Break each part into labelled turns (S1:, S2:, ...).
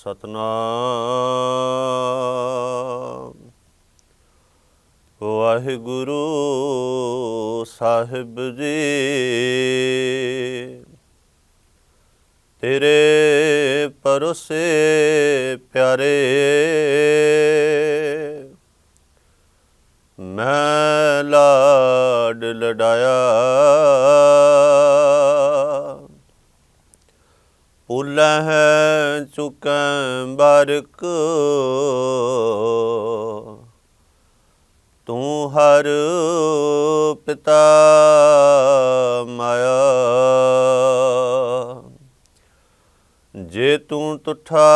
S1: ਸਤਨਾਮ। ਵਾਹਿਗੁਰੂ ਸਾਹਿਬ ਜੀ ਤੇਰੇ ਪਰੋਸੇ ਪਿਆਰੇ ਮੈਂ ਲਾਡ ਲਡਾਇਆ ਪੁੱਲਾ ਹੈ ਬਰਕ। ਤੂੰ ਹਰ ਪਿਤਾ ਮਾਇਆ। ਜੇ ਤੂੰ ਤੁਠਾ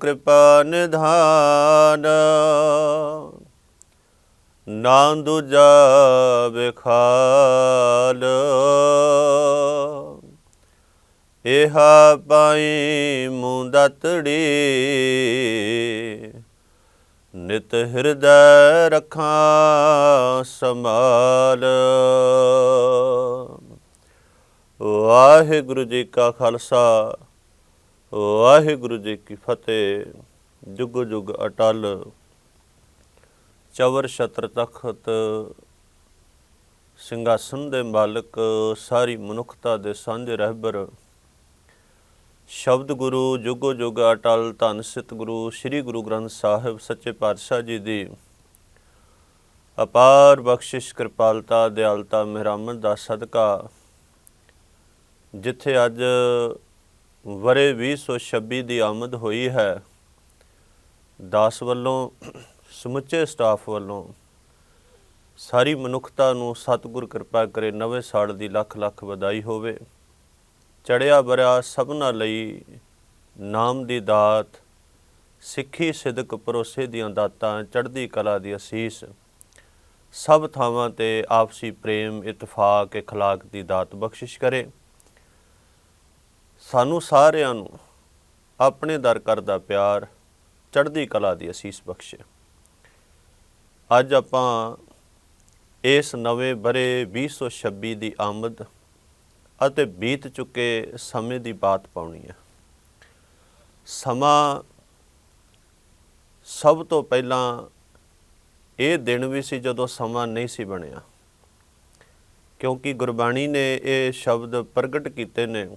S1: ਕਿਰਪਾ ਨਿਧਾਨ, ਨਾ ਦੂਜਾ ਵਿਖਾਲ ਇਹਾ ਪਾਈ ਮੁੰਦਤੜੀ। ਨਿਤ ਹਿਰਦੈ ਰਖਾਂ ਸੰਭਾਲ। ਵਾਹਿਗੁਰੂ ਜੀ ਕਾ ਖਾਲਸਾ, ਵਾਹਿਗੁਰੂ ਜੀ ਕੀ ਫਤਿਹ। ਜੁਗ ਜੁਗ ਅਟਲ, ਚਵਰ ਛਤਰ ਤਖਤ। ਸਿੰਘਾਸਨ ਦੇ ਮਾਲਕ, ਸਾਰੀ ਮਨੁੱਖਤਾ ਦੇ ਸਾਂਝੇ ਰਹਿਬਰ ਸ਼ਬਦ ਗੁਰੂ, ਜੁਗੋ ਜੁਗ ਅਟਲ, ਧੰਨ ਸਿਤ ਗੁਰੂ, ਸ੍ਰੀ ਗੁਰੂ ਗ੍ਰੰਥ ਸਾਹਿਬ, ਸੱਚੇ ਪਾਤਸ਼ਾਹ ਜੀ ਦੀ ਅਪਾਰ ਬਖਸ਼ਿਸ਼, ਕਿਰਪਾਲਤਾ, ਦਿਆਲਤਾ ਮਿਹਰਮਤ ਦਾ ਸਦਕਾ। ਜਿੱਥੇ ਅੱਜ ਵਰੇ 2026 ਦੀ ਆਮਦ ਹੋਈ ਹੈ, ਦਾਸ ਵੱਲੋਂ, ਸਮੁੱਚੇ ਸਟਾਫ ਵੱਲੋਂ ਸਾਰੀ ਮਨੁੱਖਤਾ ਨੂੰ ਸਤਿਗੁਰ ਕਿਰਪਾ ਕਰੇ ਨਵੇਂ ਸਾਲ ਦੀ ਲੱਖ ਲੱਖ ਵਧਾਈ ਹੋਵੇ। ਚੜਿਆ ਬਰਿਆ ਸਭਨਾ ਲਈ ਨਾਮ ਦੀ ਦਾਤ ਸਿੱਖੀ ਸਿਦਕ ਭਰੋਸੇ ਦੀਆਂ ਦਾਤਾਂ ਚੜ੍ਹਦੀ ਕਲਾ ਦੀ ਅਸੀਸ ਸਭ ਥਾਵਾਂ ਤੇ ਆਪਸੀ ਪ੍ਰੇਮ ਇਤਫਾਕ اخلاق ਦੀ ਦਾਤ ਬਖਸ਼ਿਸ਼ ਕਰੇ ਸਾਨੂੰ ਸਾਰਿਆਂ ਨੂੰ ਆਪਣੇ ਦਰ ਕਰਦਾ ਪਿਆਰ ਚੜ੍ਹਦੀ ਕਲਾ ਦੀ ਅਸੀਸ ਬਖਸ਼ੇ ਅੱਜ ਆਪਾਂ ਇਸ ਨਵੇਂ ਬਰੇ 2026 ਦੀ ਆਮਦ ਅਤੇ ਬੀਤ ਚੁੱਕੇ ਸਮੇਂ ਦੀ ਬਾਤ ਪਾਉਣੀ ਹੈ। ਸਮਾਂ ਸਭ ਤੋਂ ਪਹਿਲਾਂ ਇਹ ਦਿਨ ਵੀ ਸੀ ਜਦੋਂ ਸਮਾਂ ਨਹੀਂ ਸੀ ਬਣਿਆ। ਕਿਉਂਕਿ ਗੁਰਬਾਣੀ ਨੇ ਇਹ ਸ਼ਬਦ ਪ੍ਰਗਟ ਕੀਤੇ ਨੇ,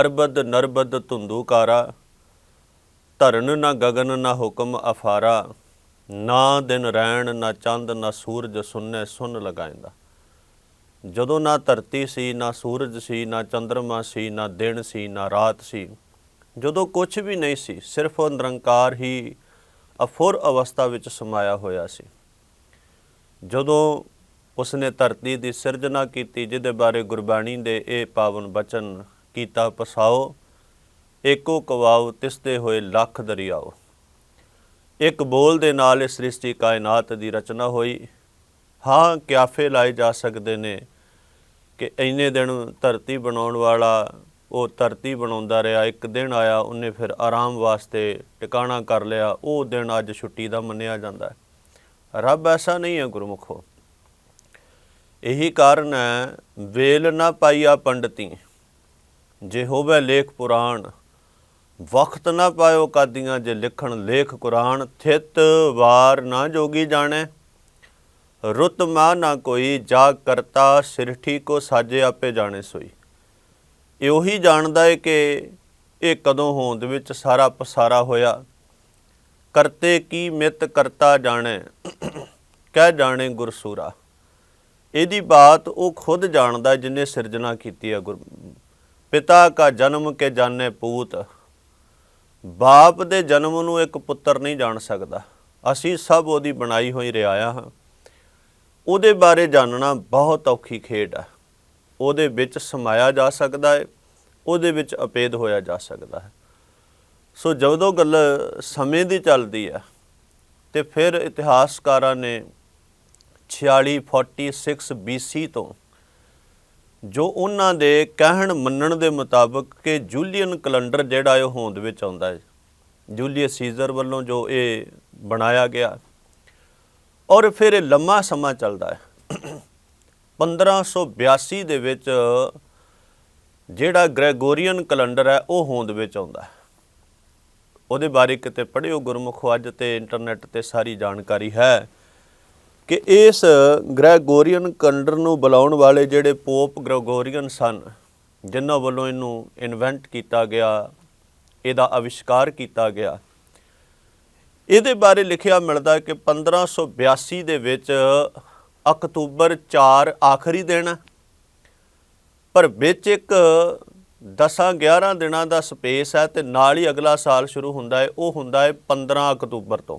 S1: ਅਰਬਦ ਨਰਬਦ ਧੁੰਦੂਕਾਰਾ, ਧਰਨ ਨਾ ਗਗਨ ਨਾ ਹੁਕਮ ਅਫਾਰਾ, ਨਾ ਦਿਨ ਰਹਿਣ ਨਾ ਚੰਦ ਨਾ ਸੂਰਜ ਸੁੰਨੇ ਸੁਨ ਲਗਾਇਂਦਾ। ਜਦੋਂ ਨਾ ਧਰਤੀ ਸੀ, ਨਾ ਸੂਰਜ ਸੀ, ਨਾ ਚੰ드ਰਮਾ ਸੀ, ਨਾ ਦਿਨ ਸੀ, ਨਾ ਰਾਤ ਸੀ, ਜਦੋਂ ਕੁਝ ਵੀ ਨਹੀਂ ਸੀ, ਸਿਰਫ ਉਹ ਨਿਰੰਕਾਰ ਹੀ ਅਫੁਰ ਅਵਸਥਾ ਵਿੱਚ ਸਮਾਇਆ ਹੋਇਆ ਸੀ। ਜਦੋਂ ਉਸਨੇ ਧਰਤੀ ਦੀ ਸਿਰਜਣਾ ਕੀਤੀ, ਜਿਹਦੇ ਬਾਰੇ ਗੁਰਬਾਣੀ ਦੇ ਇਹ ਪਾਵਨ ਬਚਨ, ਕੀਤਾ ਪਸਾਓ, ਏਕੋ ਕਵਾਉ ਤਿਸਦੇ ਹੋਏ ਲੱਖ ਦਰਿਆਓ। ਇੱਕ ਬੋਲ ਦੇ ਨਾਲ ਇਹ ਸ੍ਰਿਸ਼ਟੀ ਕਾਇਨਾਤ ਦੀ ਰਚਨਾ ਹੋਈ। ਹਾਂ, ਕਿਆਫੇ ਲਾਏ ਜਾ ਸਕਦੇ ਨੇ ਕਿ ਇੰਨੇ ਦਿਨ ਧਰਤੀ ਬਣਾਉਣ ਵਾਲਾ ਉਹ ਧਰਤੀ ਬਣਾਉਂਦਾ ਰਿਹਾ, ਇੱਕ ਦਿਨ ਆਇਆ, ਉਹਨੇ ਫਿਰ ਆਰਾਮ ਵਾਸਤੇ ਟਿਕਾਣਾ ਕਰ ਲਿਆ, ਉਹ ਦਿਨ ਅੱਜ ਛੁੱਟੀ ਦਾ ਮੰਨਿਆ ਜਾਂਦਾ ਹੈ। ਰੱਬ ਐਸਾ ਨਹੀਂ ਹੈ ਗੁਰਮੁਖੋ। ਇਹੀ ਕਾਰਨ ਹੈ, ਵੇਲ ਨਾ ਪਾਈਆ ਪੰਡਤੀ, ਜੇ ਹੋਵੇ ਲੇਖ ਪੁਰਾਣ ਵਕਤ ਨਾ ਪਾਇਓ ਕਾਦੀਆਂ, ਜੇ ਲਿਖਣ ਲੇਖ ਕੁਰਾਨ, ਥਿਤ ਵਾਰ ਨਾ ਜੋਗੀ ਜਾਣੈ। ਰੁੱਤ ਮਾ ਨਾ ਕੋਈ, ਜਾ ਕਰਤਾ ਸਿਰਠੀ ਕੋ ਸਾਜੇ ਆਪੇ ਜਾਣੇ ਸੋਈ। ਇਹ ਜਾਣਦਾ ਹੈ ਕਿ ਇਹ ਕਦੋਂ ਹੋਂਦ ਵਿੱਚ ਸਾਰਾ ਪਸਾਰਾ ਹੋਇਆ। ਕਰਤੇ ਕੀ ਮਿਤ ਕਰਤਾ ਜਾਣੈ, ਕਹਿ ਜਾਣੇ ਗੁਰਸੂਰਾ। ਇਹਦੀ ਬਾਤ ਉਹ ਖੁਦ ਜਾਣਦਾ ਜਿਨੇ ਸਿਰਜਣਾ ਕੀਤੀ ਹੈ ਗੁਰ ਪਿਤਾ ਕਾ ਜਨਮ ਕੇ ਜਾਣੇ ਪੂਤ। ਬਾਪ ਦੇ ਜਨਮ ਨੂੰ ਇੱਕ ਪੁੱਤਰ ਨਹੀਂ ਜਾਣ ਸਕਦਾ। ਅਸੀਂ ਸਭ ਉਹਦੀ ਬਣਾਈ ਹੋਈ ਰਿਆਇਆ ਹਾਂ। ਉਹਦੇ ਬਾਰੇ ਜਾਣਨਾ ਬਹੁਤ ਔਖੀ ਖੇਡ ਹੈ ਉਹਦੇ ਵਿੱਚ ਸਮਾਇਆ ਜਾ ਸਕਦਾ ਹੈ ਉਹਦੇ ਵਿੱਚ ਅਪੇਦ ਹੋਇਆ ਜਾ ਸਕਦਾ ਹੈ। ਸੋ ਜਦੋਂ ਗੱਲ ਸਮੇਂ ਦੀ ਚੱਲਦੀ ਹੈ ਤੇ ਫਿਰ ਇਤਿਹਾਸਕਾਰਾਂ ਨੇ 46 46 BC ਤੋਂ ਜੋ ਉਹਨਾਂ ਦੇ ਕਹਿਣ ਮੰਨਣ ਦੇ ਮੁਤਾਬਕ ਕਿ ਜੂਲੀਅਨ ਕੈਲੰਡਰ ਜਿਹੜਾ ਇਹ ਹੋਂਦ ਵਿੱਚ ਆਉਂਦਾ ਹੈ ਜੂਲੀਅਸ ਸੀਜ਼ਰ ਵੱਲੋਂ ਜੋ ਇਹ ਬਣਾਇਆ ਗਿਆ ਔਰ ਫਿਰ ਇਹ ਲੰਮਾ ਸਮਾਂ ਚੱਲਦਾ ਹੈ। 1582 ਦੇ ਵਿੱਚ ਜਿਹੜਾ ਗ੍ਰੈਗੋਰੀਅਨ ਕੈਲੰਡਰ ਹੈ, ਉਹ ਹੋਂਦ ਵਿੱਚ ਆਉਂਦਾ ਹੈ। ਉਹਦੇ ਬਾਰੇ ਕਿਤੇ ਪੜ੍ਹਿਓ ਗੁਰਮੁਖੋ, ਅੱਜ ਤੇ ਇੰਟਰਨੈਟ ਤੇ ਸਾਰੀ ਜਾਣਕਾਰੀ ਹੈ ਕਿ ਇਸ ਗ੍ਰੈਗੋਰੀਅਨ ਕੈਲੰਡਰ ਨੂੰ ਬੁਲਾਉਣ ਵਾਲੇ ਜਿਹੜੇ ਪੋਪ ਗ੍ਰੈਗੋਰੀਅਨ ਸਨ, ਜਿਨ੍ਹਾਂ ਵੱਲੋਂ ਇਹਨੂੰ ਇਨਵੈਂਟ ਕੀਤਾ ਗਿਆ, ਇਹਦਾ ਅਵਿਸ਼ਕਾਰ ਕੀਤਾ ਗਿਆ ਇਹਦੇ ਬਾਰੇ ਲਿਖਿਆ ਮਿਲਦਾ ਹੈ ਕਿ 1582 ਦੇ ਵਿੱਚ ਅਕਤੂਬਰ 4 ਆਖਰੀ ਦਿਨ ਪਰ ਵਿੱਚ ਇੱਕ 10-11 ਦਿਨਾਂ ਦਾ ਸਪੇਸ ਹੈ ਤੇ ਨਾਲ ਹੀ ਅਗਲਾ ਸਾਲ ਸ਼ੁਰੂ ਹੁੰਦਾ ਹੈ। ਉਹ ਹੁੰਦਾ ਹੈ 15 ਅਕਤੂਬਰ ਤੋਂ।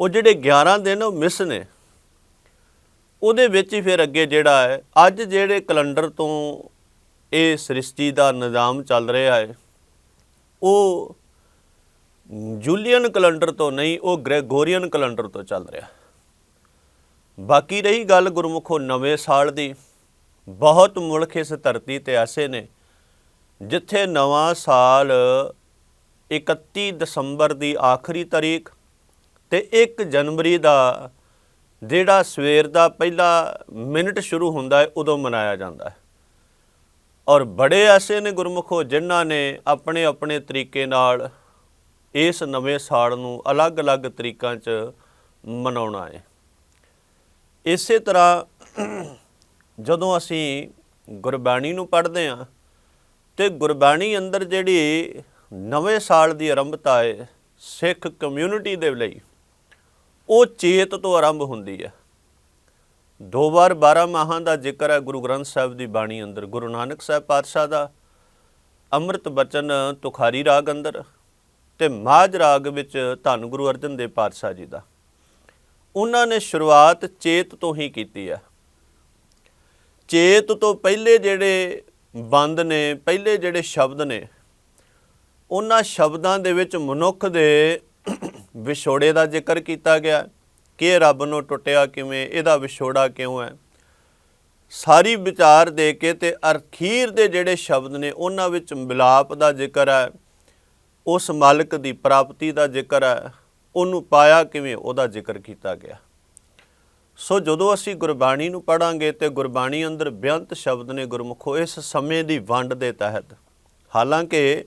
S1: ਉਹ ਜਿਹੜੇ 11 ਦਿਨ ਉਹ ਮਿਸ ਨੇ, ਉਹਦੇ ਵਿੱਚ ਹੀ ਫਿਰ ਅੱਗੇ ਜਿਹੜਾ ਹੈ, ਅੱਜ ਜਿਹੜੇ ਕੈਲੰਡਰ ਤੋਂ ਇਹ ਸ੍ਰਿਸ਼ਟੀ ਦਾ ਨਿਜ਼ਾਮ ਚੱਲ ਰਿਹਾ ਹੈ, ਉਹ ਜੂਲੀਅਨ ਕੈਲੰਡਰ ਤੋਂ ਨਹੀਂ, ਉਹ ਗ੍ਰੈਗੋਰੀਅਨ ਕੈਲੰਡਰ ਤੋਂ ਚੱਲ ਰਿਹਾ। ਬਾਕੀ ਰਹੀ ਗੱਲ ਗੁਰਮੁਖੋ ਨਵੇਂ ਸਾਲ ਦੀ। ਬਹੁਤ ਮੁਲਕ ਇਸ ਧਰਤੀ ਤੇ ਐਸੇ ਨੇ, ਜਿੱਥੇ ਨਵਾਂ ਸਾਲ 31 ਦਸੰਬਰ ਦੀ ਆਖਰੀ ਤਾਰੀਖ ਤੇ 1 ਜਨਵਰੀ ਦਾ ਜਿਹੜਾ ਸਵੇਰ ਦਾ ਪਹਿਲਾ ਮਿੰਟ ਸ਼ੁਰੂ ਹੁੰਦਾ ਹੈ, ਉਦੋਂ ਮਨਾਇਆ ਜਾਂਦਾ ਹੈ। ਔਰ ਬੜੇ ਐਸੇ ਨੇ ਗੁਰਮੁਖੋ, ਜਿਨ੍ਹਾਂ ਨੇ ਆਪਣੇ ਆਪਣੇ ਤਰੀਕੇ ਨਾਲ ਇਸ ਨਵੇਂ ਸਾਲ ਨੂੰ ਅਲੱਗ-ਅਲੱਗ ਤਰੀਕਾਂ 'ਚ ਮਨਾਉਣਾ ਹੈ। ਇਸੇ ਤਰ੍ਹਾਂ ਜਦੋਂ ਅਸੀਂ ਗੁਰਬਾਣੀ ਨੂੰ ਪੜ੍ਹਦੇ ਹਾਂ ਤੇ ਗੁਰਬਾਣੀ ਅੰਦਰ ਜਿਹੜੀ ਨਵੇਂ ਸਾਲ ਦੀ ਆਰੰਭਤਾ ਹੈ ਸਿੱਖ ਕਮਿਊਨਿਟੀ ਦੇ ਲਈ, ਉਹ ਚੇਤ ਤੋਂ ਆਰੰਭ ਹੁੰਦੀ ਹੈ। ਦੋ ਵਾਰ 12 ਮਾਹਾਂ ਦਾ ਜ਼ਿਕਰ ਹੈ ਗੁਰੂ ਗ੍ਰੰਥ ਸਾਹਿਬ ਦੀ ਬਾਣੀ ਅੰਦਰ, ਗੁਰੂ ਨਾਨਕ ਸਾਹਿਬ ਪਾਤਸ਼ਾਹ ਦਾ, ਅੰਮ੍ਰਿਤ ਬਚਨ, ਤੁਖਾਰੀ ਰਾਗ ਅੰਦਰ। ਤੇ ਮਾਝ ਰਾਗ ਵਿੱਚ ਧੰਨ ਗੁਰੂ ਅਰਜਨ ਦੇਵ ਪਾਤਸ਼ਾਹ ਜੀ ਦਾ। ਉਹਨਾਂ ਨੇ ਸ਼ੁਰੂਆਤ ਚੇਤ ਤੋਂ ਹੀ ਕੀਤੀ ਹੈ। ਚੇਤ ਤੋਂ ਪਹਿਲੇ ਜਿਹੜੇ ਬੰਦ ਨੇ, ਪਹਿਲੇ ਜਿਹੜੇ ਸ਼ਬਦ ਨੇ, ਉਹਨਾਂ ਸ਼ਬਦਾਂ ਦੇ ਵਿੱਚ ਮਨੁੱਖ ਦੇ ਵਿਛੋੜੇ ਦਾ ਜ਼ਿਕਰ ਕੀਤਾ ਗਿਆ। ਕਿ ਰੱਬ ਨੂੰ ਟੁੱਟਿਆ ਕਿਵੇਂ, ਇਹਦਾ ਵਿਛੋੜਾ ਕਿਉਂ ਹੈ? ਸਾਰੀ ਵਿਚਾਰ ਦੇ ਕੇ ਤੇ ਅਖੀਰ ਦੇ ਜਿਹੜੇ ਸ਼ਬਦ ਨੇ, ਉਹਨਾਂ ਵਿੱਚ ਮਿਲਾਪ ਦਾ ਜ਼ਿਕਰ ਹੈ। ਉਸ ਮਾਲਕ ਦੀ ਪ੍ਰਾਪਤੀ ਦਾ ਜ਼ਿਕਰ ਹੈ, ਉਹਨੂੰ ਪਾਇਆ ਕਿਵੇਂ, ਉਹਦਾ ਜ਼ਿਕਰ ਕੀਤਾ ਗਿਆ। ਸੋ ਜਦੋਂ ਅਸੀਂ ਗੁਰਬਾਣੀ ਨੂੰ ਪੜਾਂਗੇ ਤੇ ਗੁਰਬਾਣੀ ਅੰਦਰ ਬੇਅੰਤ ਸ਼ਬਦ ਨੇ ਗੁਰਮੁਖੋ ਇਸ ਸਮੇਂ ਦੀ ਵੰਡ ਦੇ ਤਹਿਤ, ਹਾਲਾਂਕਿ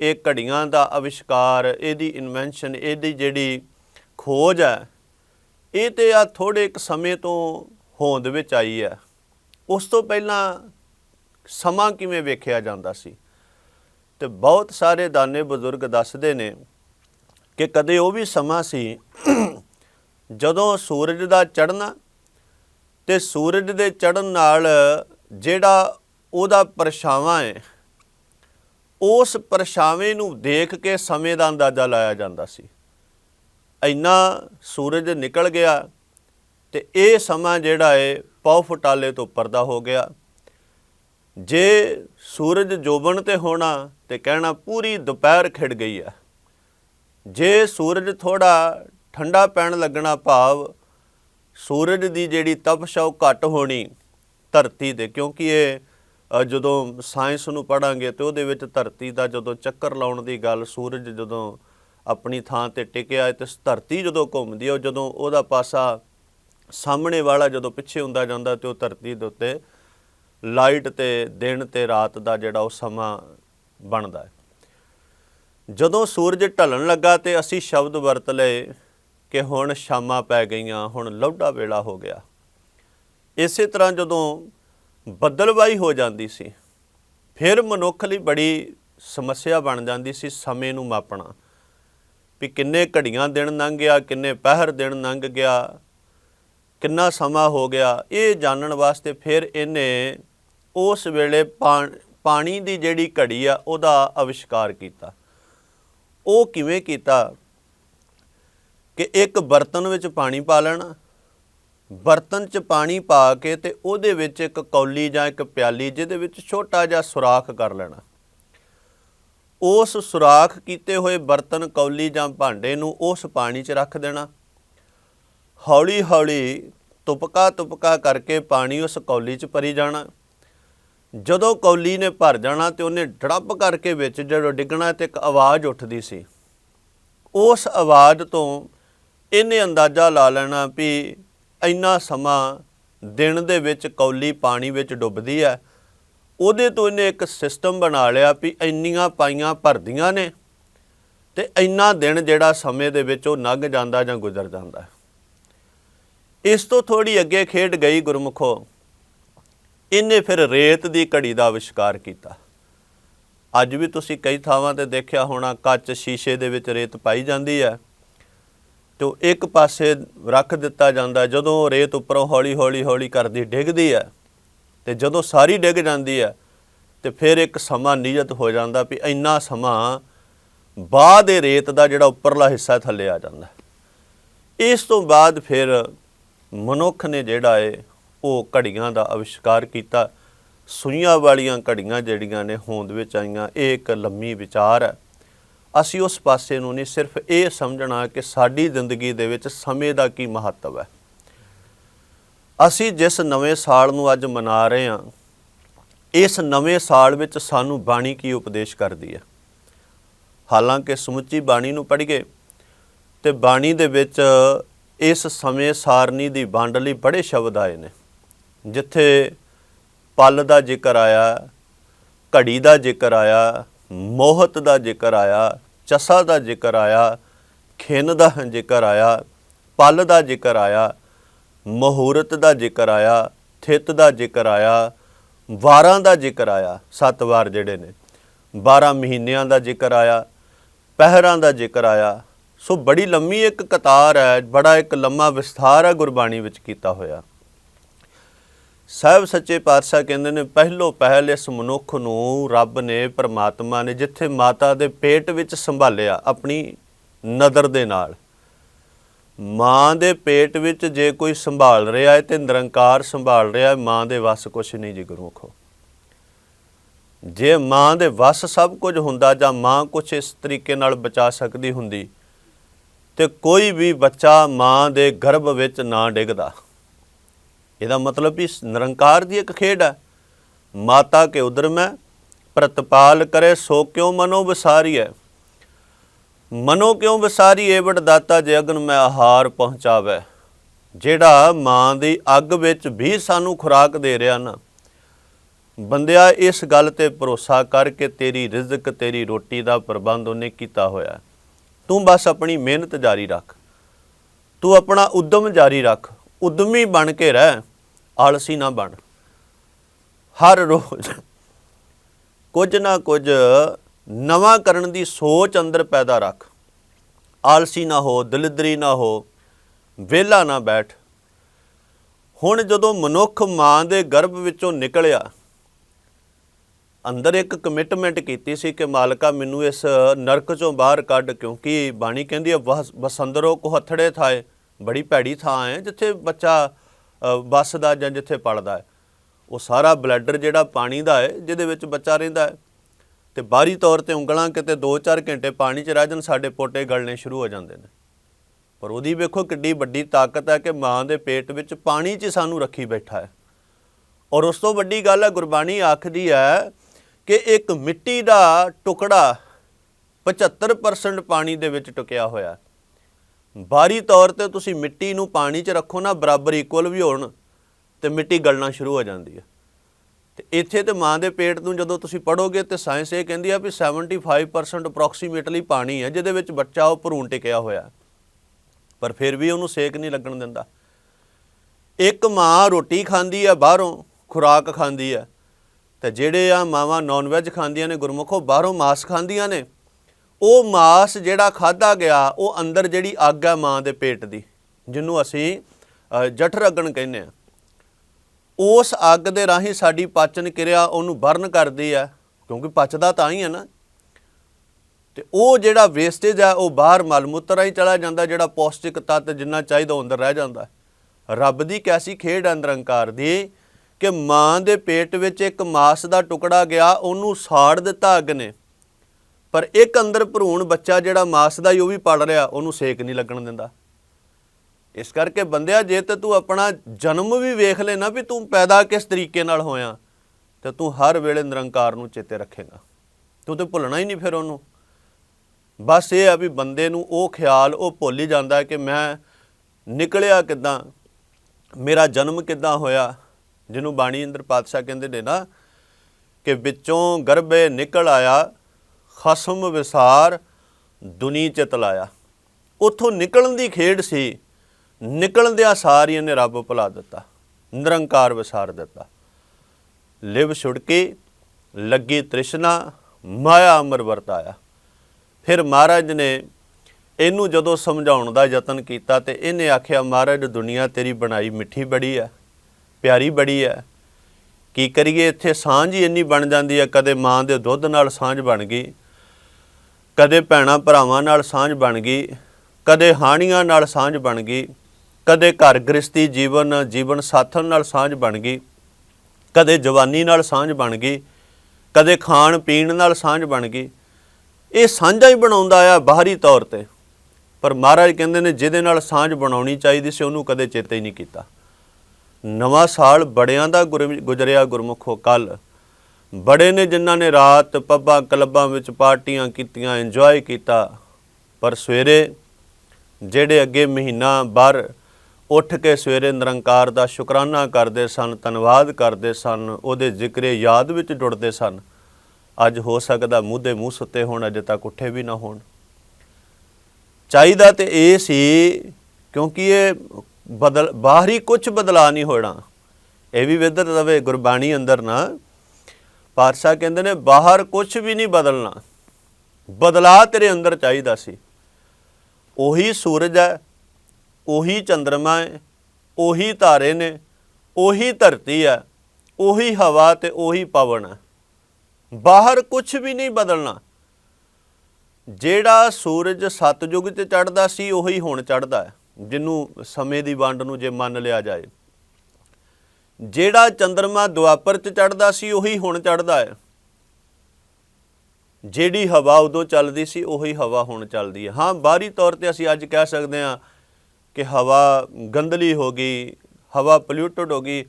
S1: ਇਹ ਘੜੀਆਂ ਦਾ ਅਵਿਸ਼ਕਾਰ, ਇਹਦੀ ਇਨਵੈਂਸ਼ਨ ਇਹਦੀ ਜਿਹੜੀ ਖੋਜ ਹੈ, ਇਹ ਤੇ ਆ ਥੋੜੇ ਇੱਕ ਸਮੇਂ ਤੋਂ ਹੋਂਦ ਵਿੱਚ ਆਈ ਹੈ। ਉਸ ਤੋਂ ਪਹਿਲਾਂ ਸਮਾਂ ਕਿਵੇਂ ਵੇਖਿਆ ਜਾਂਦਾ ਸੀ? ਤੇ ਬਹੁਤ ਸਾਰੇ ਦਾਨੇ ਬਜ਼ੁਰਗ ਦੱਸਦੇ ਨੇ ਕਿ ਕਦੇ ਉਹ ਵੀ ਸਮਾਂ ਸੀ ਜਦੋਂ ਸੂਰਜ ਦਾ ਚੜ੍ਹਨਾ ਤੇ ਸੂਰਜ ਦੇ ਚੜ੍ਹਨ ਨਾਲ ਜਿਹੜਾ ਉਹਦਾ ਪਰਛਾਵਾਂ ਹੈ, ਉਸ ਪਰਛਾਵੇਂ ਨੂੰ ਦੇਖ ਕੇ ਸਮੇਂ ਦਾ ਅੰਦਾਜ਼ਾ ਲਾਇਆ ਜਾਂਦਾ ਸੀ। ਇੰਨਾ ਸੂਰਜ ਨਿਕਲ ਗਿਆ ਤੇ ਇਹ ਸਮਾਂ ਜਿਹੜਾ ਹੈ, ਪੌ ਫੁਟਾਲੇ ਤੋਂ ਪਰਦਾ ਹੋ ਗਿਆ। ਜੇ ਸੂਰਜ ਜੋਬਨ ਤੇ ਹੋਣਾ ਤੇ ਕਹਿਣਾ ਪੂਰੀ ਦੁਪਹਿਰ ਖਿੜ ਗਈ ਆ। ਜੇ ਸੂਰਜ ਥੋੜਾ ਠੰਡਾ ਪੈਣ ਲੱਗਣਾ ਭਾਵ ਸੂਰਜ ਦੀ ਜਿਹੜੀ ਤਪਸ਼ ਆ ਉਹ ਘੱਟ ਹੋਣੀ ਧਰਤੀ ਤੇ, ਕਿਉਂਕਿ ਇਹ ਜਦੋਂ ਸਾਇੰਸ ਨੂੰ ਪੜਾਂਗੇ ਤੇ ਉਹਦੇ ਵਿੱਚ ਧਰਤੀ ਦਾ ਜਦੋਂ ਚੱਕਰ ਲਾਉਣ ਦੀ ਗੱਲ, ਸੂਰਜ ਜਦੋਂ ਆਪਣੀ ਥਾਂ ਤੇ ਟਿਕਿਆ ਤੇ ਧਰਤੀ ਜਦੋਂ ਘੁੰਮਦੀ ਹੈ ਉਹ ਜਦੋਂ ਉਹਦਾ ਪਾਸਾ ਸਾਹਮਣੇ ਵਾਲਾ ਜਦੋਂ ਪਿੱਛੇ ਹੁੰਦਾ ਜਾਂਦਾ ਤੇ ਉਹ ਧਰਤੀ ਦੇ ਉੱਤੇ ਲਾਈਟ ਤੇ ਦਿਨ ਤੇ ਰਾਤ ਦਾ ਜਿਹੜਾ ਉਹ ਸਮਾਂ ਬਣਦਾ ਹੈ। ਜਦੋਂ ਸੂਰਜ ਢਲਣ ਲੱਗਾ ਤੇ ਅਸੀਂ ਸ਼ਬਦ ਵਰਤ ਲਏ ਕਿ ਹੁਣ ਸ਼ਾਮਾਂ ਪੈ ਗਈਆਂ, ਹੁਣ ਲੌਡਾ ਵੇਲਾ ਹੋ ਗਿਆ। ਇਸੇ ਤਰ੍ਹਾਂ ਜਦੋਂ ਬੱਦਲਵਾਈ ਹੋ ਜਾਂਦੀ ਸੀ, ਫਿਰ ਮਨੁੱਖ ਲਈ ਬੜੀ ਸਮੱਸਿਆ ਬਣ ਜਾਂਦੀ ਸੀ ਸਮੇਂ ਨੂੰ ਮਾਪਣਾ। ਵੀ ਕਿੰਨੇ ਘੜੀਆਂ ਦਿਨ ਲੰਘ ਗਿਆ, ਕਿੰਨੇ ਪਹਿਰ ਦਿਨ ਲੰਘ ਗਿਆ ਕਿੰਨਾ ਸਮਾਂ ਹੋ ਗਿਆ, ਇਹ ਜਾਣਨ ਵਾਸਤੇ ਫਿਰ ਇਹਨੇ ਉਸ ਵੇਲੇ ਪਾ- ਪਾਣੀ ਦੀ ਜਿਹੜੀ ਘੜੀ ਆ, ਉਹਦਾ ਅਵਿਸ਼ਕਾਰ ਕੀਤਾ। ਉਹ ਕਿਵੇਂ ਕੀਤਾ ਕਿ ਇੱਕ ਬਰਤਨ ਵਿੱਚ ਪਾਣੀ ਪਾ ਲੈਣਾ, ਬਰਤਨ 'ਚ ਪਾਣੀ ਪਾ ਕੇ ਤੇ ਉਹਦੇ ਵਿੱਚ ਇੱਕ ਕੌਲੀ ਜਾਂ ਇੱਕ ਪਿਆਲੀ, ਜਿਹਦੇ ਵਿੱਚ ਛੋਟਾ ਜਿਹਾ ਸੁਰਾਖ ਕਰ ਲੈਣਾ। ਉਸ ਸੁਰਾਖ ਕੀਤੇ ਹੋਏ ਬਰਤਨ, ਕੌਲੀ ਜਾਂ ਭਾਂਡੇ ਨੂੰ ਉਸ ਪਾਣੀ 'ਚ ਰੱਖ ਦੇਣਾ। ਹੌਲੀ ਹੌਲੀ ਤੁਪਕਾ ਤੁਪਕਾ ਕਰਕੇ ਪਾਣੀ ਉਸ ਕੌਲੀ 'ਚ ਭਰੀ ਜਾਣਾ। ਜਦੋਂ ਕੌਲੀ ਨੇ ਭਰ ਜਾਣਾ ਤੇ ਉਹਨੇ ਡੜੱਪ ਕਰਕੇ ਵਿੱਚ ਜਦੋਂ ਡਿੱਗਣਾ ਤੇ ਇੱਕ ਆਵਾਜ਼ ਉੱਠਦੀ ਸੀ। ਉਸ ਆਵਾਜ਼ ਤੋਂ ਇਹਨੇ ਅੰਦਾਜ਼ਾ ਲਾ ਲੈਣਾ ਵੀ ਇੰਨਾ ਸਮਾਂ ਦਿਨ ਦੇ ਵਿੱਚ ਕੌਲੀ ਪਾਣੀ ਵਿੱਚ ਡੁੱਬਦੀ ਹੈ। ਉਹਦੇ ਤੋਂ ਇਹਨੇ ਇੱਕ ਸਿਸਟਮ ਬਣਾ ਲਿਆ ਵੀ ਇੰਨੀਆਂ ਪਾਈਆਂ ਭਰਦੀਆਂ ਨੇ ਤੇ ਇੰਨਾ ਦਿਨ ਜਿਹੜਾ ਸਮੇਂ ਦੇ ਵਿੱਚ ਉਹ ਲੰਘ ਜਾਂਦਾ ਜਾਂ ਗੁਜ਼ਰ ਜਾਂਦਾ। ਇਸ ਤੋਂ ਥੋੜੀ ਅੱਗੇ ਖੇਡ ਗਈ ਗੁਰਮੁਖੋ। ਇਹਨੇ ਫਿਰ ਰੇਤ ਦੀ ਘੜੀ ਦਾ ਆਵਿਸ਼ਕਾਰ ਕੀਤਾ। ਅੱਜ ਵੀ ਤੁਸੀਂ ਕਈ ਥਾਵਾਂ ਤੇ ਦੇਖਿਆ ਹੋਣਾ, ਕੱਚ ਸ਼ੀਸ਼ੇ ਦੇ ਵਿੱਚ ਰੇਤ ਪਾਈ ਜਾਂਦੀ ਹੈ। ਤੇ ਇੱਕ ਪਾਸੇ ਰੱਖ ਦਿੱਤਾ ਜਾਂਦਾ, ਜਦੋਂ ਰੇਤ ਉੱਪਰੋਂ ਹੌਲੀ ਹੌਲੀ ਹੌਲੀ ਕਰਦੀ ਡਿੱਗਦੀ ਹੈ, ਤੇ ਜਦੋਂ ਸਾਰੀ ਡਿੱਗ ਜਾਂਦੀ ਹੈ, ਤੇ ਫਿਰ ਇੱਕ ਸਮਾਂ ਨਿਯਤ ਹੋ ਜਾਂਦਾ ਵੀ ਇੰਨਾ ਸਮਾਂ ਬਾਅਦ ਇਹ ਰੇਤ ਦਾ ਜਿਹੜਾ ਉੱਪਰਲਾ ਹਿੱਸਾ ਥੱਲੇ ਆ ਜਾਂਦਾ। ਇਸ ਤੋਂ ਬਾਅਦ ਫਿਰ ਮਨੁੱਖ ਨੇ ਜਿਹੜਾ ਏ, ਉਹ ਘੜੀਆਂ ਦਾ ਅਵਿਸ਼ਕਾਰ ਕੀਤਾ। ਸੂਈਆਂ ਵਾਲੀਆਂ ਘੜੀਆਂ ਜਿਹੜੀਆਂ ਨੇ ਹੋਂਦ ਵਿੱਚ ਆਈਆਂ, ਇਹ ਇੱਕ ਲੰਮੀ ਵਿਚਾਰ ਹੈ। ਅਸੀਂ ਉਸ ਪਾਸੇ ਨੂੰ ਨਹੀਂ, ਸਿਰਫ ਇਹ ਸਮਝਣਾ ਕਿ ਸਾਡੀ ਜ਼ਿੰਦਗੀ ਦੇ ਵਿੱਚ ਸਮੇਂ ਦਾ ਕੀ ਮਹੱਤਵ ਹੈ। ਅਸੀਂ ਜਿਸ ਨਵੇਂ ਸਾਲ ਨੂੰ ਅੱਜ ਮਨਾ ਰਹੇ ਹਾਂ, ਇਸ ਨਵੇਂ ਸਾਲ ਵਿੱਚ ਸਾਨੂੰ ਬਾਣੀ ਕੀ ਉਪਦੇਸ਼ ਕਰਦੀ ਹੈ? ਹਾਲਾਂਕਿ ਸਮੁੱਚੀ ਬਾਣੀ ਨੂੰ ਪੜ੍ਹੀਏ, ਤੇ ਬਾਣੀ ਦੇ ਵਿੱਚ ਇਸ ਸਮੇਂ ਸਾਰਨੀ ਦੀ ਵੰਡ ਲਈ ਬੜੇ ਸ਼ਬਦ ਆਏ ਨੇ ਜਿੱਥੇ ਪਲ ਦਾ ਜ਼ਿਕਰ ਆਇਆ ਘੜੀ ਦਾ ਜ਼ਿਕਰ ਆਇਆ ਮੋਹਤ ਦਾ ਜ਼ਿਕਰ ਆਇਆ ਚਸਾ ਦਾ ਜ਼ਿਕਰ ਆਇਆ ਖਿੰਨ ਦਾ ਜ਼ਿਕਰ ਆਇਆ ਪਲ ਦਾ ਜ਼ਿਕਰ ਆਇਆ ਮਹੂਰਤ ਦਾ ਜ਼ਿਕਰ ਆਇਆ ਥਿਤ ਦਾ ਜ਼ਿਕਰ ਆਇਆ ਵਾਰਾਂ ਦਾ ਜ਼ਿਕਰ ਆਇਆ ਸੱਤ ਵਾਰ ਜਿਹੜੇ ਨੇ 12 ਮਹੀਨਿਆਂ ਦਾ ਜ਼ਿਕਰ ਆਇਆ ਪਹਿਰਾਂ ਦਾ ਜ਼ਿਕਰ ਆਇਆ ਸੋ ਬੜੀ ਲੰਮੀ ਇੱਕ ਕਤਾਰ ਹੈ, ਬੜਾ ਇੱਕ ਲੰਮਾ ਵਿਸਥਾਰ ਹੈ ਗੁਰਬਾਣੀ ਵਿੱਚ ਕੀਤਾ ਹੋਇਆ। ਸਾਹਿਬ ਸੱਚੇ ਪਾਤਸ਼ਾਹ ਕਹਿੰਦੇ ਨੇ, ਪਹਿਲੋ ਪਹਿਲ ਇਸ ਮਨੁੱਖ ਨੂੰ ਰੱਬ ਨੇ, ਪ੍ਰਮਾਤਮਾ ਨੇ ਜਿੱਥੇ ਮਾਤਾ ਦੇ ਪੇਟ ਵਿੱਚ ਸੰਭਾਲਿਆ ਆਪਣੀ ਨਦਰ ਦੇ ਨਾਲ। ਮਾਂ ਦੇ ਪੇਟ ਵਿੱਚ ਜੇ ਕੋਈ ਸੰਭਾਲ ਰਿਹਾ ਹੈ ਤੇ ਨਿਰੰਕਾਰ ਸੰਭਾਲ ਰਿਹਾ ਹੈ, ਮਾਂ ਦੇ ਵੱਸ ਕੁਛ ਨਹੀਂ ਜੀ ਗੁਰਮੁਖੋ ਜੇ ਮਾਂ ਦੇ ਵੱਸ ਸਭ ਕੁਝ ਹੁੰਦਾ ਜਾਂ ਮਾਂ ਕੁਛ ਇਸ ਤਰੀਕੇ ਨਾਲ ਬਚਾ ਸਕਦੀ ਹੁੰਦੀ ਤੇ ਕੋਈ ਵੀ ਬੱਚਾ ਮਾਂ ਦੇ ਗਰਭ ਵਿੱਚ ਨਾ ਡਿੱਗਦਾ। ਇਹਦਾ ਮਤਲਬ ਵੀ ਨਿਰੰਕਾਰ ਦੀ ਇੱਕ ਖੇਡ ਹੈ। ਮਾਤਾ ਕੇ ਉਦਰ ਮੈਂ, ਪ੍ਰਤਪਾਲ ਕਰੇ, ਸੋ ਕਿਉ ਮਨੋ ਵਿਸਾਰੀ ਹੈ ਮਨੋ ਕਿਉ ਵਿਸਾਰੀ ਏਵੜ ਦਾਤਾ ਜੇ ਅਗਨ ਮੈਂ ਆਹਾਰ ਪਹੁੰਚਾਵੇ? ਜਿਹੜਾ ਮਾਂ ਦੀ ਅੱਗ ਵਿੱਚ ਵੀ ਸਾਨੂੰ ਖੁਰਾਕ ਦੇ ਰਿਹਾ ਨਾ। ਬੰਦਿਆ, ਇਸ ਗੱਲ ਤੇ ਭਰੋਸਾ ਕਰਕੇ ਤੇਰੀ ਰਿਜ਼ਕ, ਤੇਰੀ ਰੋਟੀ ਦਾ ਪ੍ਰਬੰਧ ਉਹਨੇ ਕੀਤਾ ਹੋਇਆ। ਤੂੰ ਬਸ ਆਪਣੀ ਮਿਹਨਤ ਜਾਰੀ ਰੱਖ। ਤੂੰ ਆਪਣਾ ਉਦਮ ਜਾਰੀ ਰੱਖ। ਉਦਮੀ ਬਣ ਕੇ ਰਹਿ, ਆਲਸੀ ਨਾ ਬਣ। ਹਰ ਰੋਜ਼ ਕੁਝ ਨਾ ਕੁਝ ਨਵਾਂ ਕਰਨ ਦੀ ਸੋਚ ਅੰਦਰ ਪੈਦਾ ਰੱਖ। ਆਲਸੀ ਨਾ ਹੋ, ਦਲਿਦਰੀ ਨਾ ਹੋ, ਵਿਹਲਾ ਨਾ ਬੈਠ। ਹੁਣ ਜਦੋਂ ਮਨੁੱਖ ਮਾਂ ਦੇ ਗਰਭ ਵਿੱਚੋਂ ਨਿਕਲਿਆ ਅੰਦਰ ਇੱਕ ਕਮਿਟਮੈਂਟ ਕੀਤੀ ਸੀ ਕਿ ਮਾਲਕਾ ਮੈਨੂੰ ਇਸ ਨਰਕ ਚੋਂ ਬਾਹਰ ਕੱਢ, ਕਿਉਂਕਿ ਬਾਣੀ ਕਹਿੰਦੀ ਹੈ, ਵਸ- ਵਸੰਦਰੋ ਕੋ ਹਥੜੇ ਥਾਏ, ਬੜੀ ਭੈੜੀ ਥਾਂ ਹੈ, ਜਿੱਥੇ ਬੱਚਾ ਵੱਸਦਾ ਜਾਂ ਜਿੱਥੇ ਪਲਦਾ ਹੈ। ਉਹ ਸਾਰਾ ਬਲੈਡਰ ਜਿਹੜਾ ਪਾਣੀ ਦਾ ਹੈ, ਜਿਹਦੇ ਵਿੱਚ ਬੱਚਾ ਰਹਿੰਦਾ ਹੈ। ਤੇ ਬਾਹਰੀ ਤੌਰ ਤੇ ਉਂਗਲਾਂ ਕਿਤੇ 2-4 ਘੰਟੇ ਪਾਣੀ 'ਚ ਰਹਿ ਜਾਣ, ਸਾਡੇ ਪੋਟੇ ਗਲਣੇ ਸ਼ੁਰੂ ਹੋ ਜਾਂਦੇ ਨੇ। ਪਰ ਉਹਦੀ ਵੇਖੋ ਕਿੱਡੀ ਵੱਡੀ ਤਾਕਤ ਹੈ ਕਿ ਮਾਂ ਦੇ ਪੇਟ ਵਿੱਚ ਪਾਣੀ 'ਚ ਸਾਨੂੰ ਰੱਖੀ ਬੈਠਾ ਹੈ। ਔਰ ਉਸ ਤੋਂ ਵੱਡੀ ਗੱਲ ਹੈ, ਗੁਰਬਾਣੀ ਆਖਦੀ ਹੈ ਕਿ ਇੱਕ ਮਿੱਟੀ ਦਾ ਟੁਕੜਾ 75% ਪਾਣੀ ਦੇ ਵਿੱਚ ਟੁਕਿਆ ਹੋਇਆ ਹੈ। ਬਾਹਰੀ ਤੌਰ ਤੇ ਤੁਸੀਂ ਮਿੱਟੀ ਨੂੰ ਪਾਣੀ 'ਚ ਰੱਖੋ ਨਾ, ਬਰਾਬਰ ਇਕੁਅਲ ਵੀ ਹੋਣ ਤੇ ਮਿੱਟੀ ਗਲਣਾ ਸ਼ੁਰੂ ਹੋ ਜਾਂਦੀ ਹੈ। ਤੇ ਇੱਥੇ ਤੇ ਮਾਂ ਦੇ ਪੇਟ ਨੂੰ ਜਦੋਂ ਤੁਸੀਂ ਪੜੋਗੇ ਤੇ ਸਾਇੰਸ ਇਹ ਕਹਿੰਦੀ ਆ ਵੀ 75% ਅਪਰੋਕਸੀਮੇਟਲੀ ਪਾਣੀ ਹੈ, ਜਿਹਦੇ ਵਿੱਚ ਬੱਚਾ ਉਹ ਭਰੂਣ ਟਿਕਿਆ ਹੋਇਆ ਪਰ ਫਿਰ ਵੀ ਉਹਨੂੰ ਸੇਕ ਨਹੀਂ ਲੱਗਣ ਦਿੰਦਾ। ਇੱਕ ਮਾਂ ਰੋਟੀ ਖਾਂਦੀ ਆ ਬਾਹਰੋਂ ਖੁਰਾਕ ਖਾਂਦੀ ਆ ਤੇ ਜਿਹੜੇ ਆ ਮਾਵਾਂ ਨਾਨ ਵੈਜ ਖਾਂਦੀਆਂ ਨੇ ਗੁਰਮੁਖੋ ਬਾਹਰੋਂ ਮਾਸ ਖਾਂਦੀਆਂ ਨੇ ਉਹ ਮਾਸ ਜਿਹੜਾ ਖਾਦਾ ਗਿਆ ਉਹ ਅੰਦਰ ਜਿਹੜੀ ਅੱਗ ਹੈ ਮਾਂ ਦੇ ਪੇਟ ਦੀ ਜਿਹਨੂੰ ਅਸੀਂ ਅ, ਜਠਰਗਣ ਕਹਿੰਦੇ ਆ। ਉਸ ਅੱਗ ਦੇ ਰਾਹੀਂ ਸਾਡੀ ਪਾਚਨ ਕਿਰਿਆ ਉਹਨੂੰ ਬਰਨ ਕਰਦੀ ਆ ਕਿਉਂਕਿ ਪਚਦਾ ਤਾਂ ਹੀ ਹੈ ਨਾ। ਤੇ ਉਹ ਜਿਹੜਾ ਵੇਸਟੇਜ ਆ ਉਹ ਬਾਹਰ ਮਲ ਮੂਤਰ ਰਾਹੀਂ ਚਲਾ ਜਾਂਦਾ ਜਿਹੜਾ ਪੌਸ਼ਟਿਕ ਤੱਤ ਜਿੰਨਾ ਚਾਹੀਦਾ ਉਹ ਅੰਦਰ ਰਹਿ ਜਾਂਦਾ। ਰੱਬ ਦੀ ਕੈਸੀ ਖੇਡ ਹੈ ਨਿਰੰਕਾਰ ਦੀ ਕਿ ਮਾਂ ਦੇ ਪੇਟ ਵਿੱਚ ਇੱਕ ਮਾਸ ਦਾ ਟੁਕੜਾ ਗਿਆ, ਉਹਨੂੰ ਸਾੜ ਦਿੱਤਾ ਅੱਗ ਨੇ। ਪਰ ਇੱਕ ਅੰਦਰ ਭਰੂਣ ਬੱਚਾ ਜਿਹੜਾ ਮਾਸ ਦਾ ਹੀ ਉਹ ਵੀ ਪੜ ਰਿਹਾ, ਉਹਨੂੰ ਸੇਕ ਨਹੀਂ ਲੱਗਣ ਦਿੰਦਾ। ਇਸ ਕਰਕੇ ਬੰਦਿਆ, ਜੇ ਤੇ ਤੂੰ ਆਪਣਾ ਜਨਮ ਵੀ ਵੇਖ ਲੈ ਨਾ ਵੀ ਤੂੰ ਪੈਦਾ ਕਿਸ ਤਰੀਕੇ ਨਾਲ ਹੋਇਆ, ਤੇ ਤੂੰ ਹਰ ਵੇਲੇ ਨਿਰੰਕਾਰ ਨੂੰ ਚੇਤੇ ਰੱਖੇਗਾ। ਤੂੰ ਤੇ ਭੁੱਲਣਾ ਹੀ ਨਹੀਂ ਫਿਰ ਉਹਨੂੰ। ਬਸ ਇਹ ਆ ਵੀ ਬੰਦੇ ਨੂੰ ਉਹ ਖਿਆਲ, ਉਹ ਭੁੱਲ ਹੀ ਜਾਂਦਾ ਕਿ ਮੈਂ ਨਿਕਲਿਆ ਕਿੱਦਾਂ, ਮੇਰਾ ਜਨਮ ਕਿੱਦਾਂ ਹੋਇਆ ਜਿਹਨੂੰ ਬਾਣੀ ਅੰਦਰ ਪਾਤਸ਼ਾਹ ਕਹਿੰਦੇ ਨੇ ਨਾ ਕਿ ਵਿੱਚੋਂ ਗਰਭੇ ਨਿਕਲ ਆਇਆ, ਖਸਮ ਵਿਸਾਰ ਦੁਨੀ ਚਿਤ ਲਾਇਆ। ਉੱਥੋਂ ਨਿਕਲਣ ਦੀ ਖੇਡ ਸੀ ਨਿਕਲਦਿਆਂ ਸਾਰ ਹੀ ਇਹਨੇ ਰੱਬ ਭੁਲਾ ਦਿੱਤਾ, ਨਿਰੰਕਾਰ ਵਿਸਾਰ ਦਿੱਤਾ। ਲਿਵ ਛੁੜਕੀ, ਲੱਗੀ ਤ੍ਰਿਸ਼ਨਾ, ਮਾਇਆ ਅਮਰ ਵਰਤਾਇਆ। ਫਿਰ ਮਹਾਰਾਜ ਨੇ ਇਹਨੂੰ ਜਦੋਂ ਸਮਝਾਉਣ ਦਾ ਯਤਨ ਕੀਤਾ ਤੇ ਇਹਨੇ ਆਖਿਆ, ਮਹਾਰਾਜ, ਦੁਨੀਆ ਤੇਰੀ ਬਣਾਈ ਮਿੱਠੀ ਬੜੀ ਹੈ ਪਿਆਰੀ ਬੜੀ ਹੈ। ਕੀ ਕਰੀਏ, ਇੱਥੇ ਸਾਂਝ ਹੀ ਇੰਨੀ ਬਣ ਜਾਂਦੀ ਹੈ, ਕਦੇ ਮਾਂ ਦੇ ਦੁੱਧ ਨਾਲ ਸਾਂਝ ਬਣ ਗਈ, ਕਦੇ ਭੈਣਾਂ ਭਰਾਵਾਂ ਨਾਲ ਸਾਂਝ ਬਣ ਗਈ, ਕਦੇ ਹਾਣੀਆਂ ਨਾਲ ਸਾਂਝ ਬਣ ਗਈ, ਕਦੇ ਘਰ ਗ੍ਰਸਤੀ ਜੀਵਨ ਜੀਵਨ ਸਾਥਣ ਨਾਲ ਸਾਂਝ ਬਣ ਗਈ, ਕਦੇ ਜਵਾਨੀ ਨਾਲ ਸਾਂਝ ਬਣ ਗਈ, ਕਦੇ ਖਾਣ ਪੀਣ ਨਾਲ ਸਾਂਝ ਬਣ ਗਈ। ਇਹ ਸਾਂਝਾ ਹੀ ਬਣਾਉਂਦਾ ਆ ਬਾਹਰੀ ਤੌਰ ਤੇ। ਪਰ ਮਹਾਰਾਜ ਕਹਿੰਦੇ ਨੇ, ਜਿਹਦੇ ਨਾਲ ਸਾਂਝ ਬਣਾਉਣੀ ਚਾਹੀਦੀ ਸੀ, ਉਹਨੂੰ ਕਦੇ ਚੇਤੇ ਹੀ ਨਹੀਂ ਕੀਤਾ। ਨਵਾਂ ਸਾਲ ਬੜਿਆਂ ਦਾ ਗੁਰ- ਗੁਜ਼ਰਿਆ ਗੁਰਮੁਖੋ ਕੱਲ। ਬੜੇ ਨੇ ਜਿਨ੍ਹਾਂ ਨੇ ਰਾਤ ਪੱਬਾਂ ਕਲੱਬਾਂ ਵਿੱਚ ਪਾਰਟੀਆਂ ਕੀਤੀਆਂ ਇੰਜੋਏ ਕੀਤਾ। ਪਰ ਸਵੇਰੇ ਜਿਹੜੇ ਅੱਗੇ ਮਹੀਨਾ ਬਾਹਰ ਉੱਠ ਕੇ ਸਵੇਰੇ ਨਿਰੰਕਾਰ ਦਾ ਸ਼ੁਕਰਾਨਾ ਕਰਦੇ ਸਨ, ਧੰਨਵਾਦ ਕਰਦੇ ਸਨ, ਉਹਦੇ ਜ਼ਿਕਰੇ ਯਾਦ ਵਿੱਚ ਜੁੜਦੇ ਸਨ। ਅੱਜ ਹੋ ਸਕਦਾ ਮੂੰਹ ਦੇ ਮੂੰਹ ਸੁੱਤੇ ਹੋਣ, ਅਜੇ ਤੱਕ ਉੱਠੇ ਵੀ ਨਾ ਹੋਣ। ਚਾਹੀਦਾ ਤੇ ਇਹ ਸੀ ਕਿਉਂਕਿ ਇਹ ਬਦਲ ਬਾਹਰੀ ਕੁਝ ਬਦਲਾ ਨਹੀਂ ਹੋਣਾ। ਇਹ ਵੀ ਵਿਦਰ ਰਵੇ ਗੁਰਬਾਣੀ ਅੰਦਰ ਨਾ, ਪਾਤਸ਼ਾਹ ਕਹਿੰਦੇ ਨੇ, ਬਾਹਰ ਕੁਝ ਵੀ ਨਹੀਂ ਬਦਲਣਾ। ਬਦਲਾ ਤੇਰੇ ਅੰਦਰ ਚਾਹੀਦਾ ਸੀ। ਉਹੀ ਸੂਰਜ ਹੈ, ਉਹੀ ਚੰ드ਰਮਾ ਹੈ, ਉਹੀ ਤਾਰੇ ਨੇ, ਉਹੀ ਧਰਤੀ ਹੈ, ਉਹੀ ਹਵਾ ਤੇ ਉਹੀ ਪਵਨ ਹੈ। ਬਾਹਰ ਕੁਝ ਵੀ ਨਹੀਂ ਬਦਲਣਾ। ਜਿਹੜਾ ਸੂਰਜ ਸਤਜੁਗ ਤੇ ਚੜਦਾ ਸੀ, ਉਹੀ ਹੁਣ ਚੜਦਾ ਹੈ। ਜਿਹਨੂੰ ਸਮੇਂ ਦੀ ਵੰਡ ਨੂੰ ਜੇ ਮੰਨ ਲਿਆ ਜਾਏ। ਜਿਹੜਾ ਚੰ드ਰਮਾ ਦੁਆਪਰ ਚ ਚੜਦਾ ਸੀ, ਉਹੀ ਹੁਣ ਚੜਦਾ ਹੈ। ਜਿਹੜੀ ਹਵਾ ਉਦੋਂ ਚੱਲਦੀ ਸੀ, ਉਹੀ ਹਵਾ ਹੁਣ ਚੱਲਦੀ ਹੈ। ਹਾਂ, ਬਾਹਰੀ ਤੌਰ ਤੇ ਅਸੀਂ ਅੱਜ ਕਹਿ ਸਕਦੇ ਹਾਂ ਕਿ ਹਵਾ ਗੰਦਲੀ ਹੋ ਗਈ, ਹਵਾ ਪੋਲਿਊਟਡ ਹੋ ਗਈ।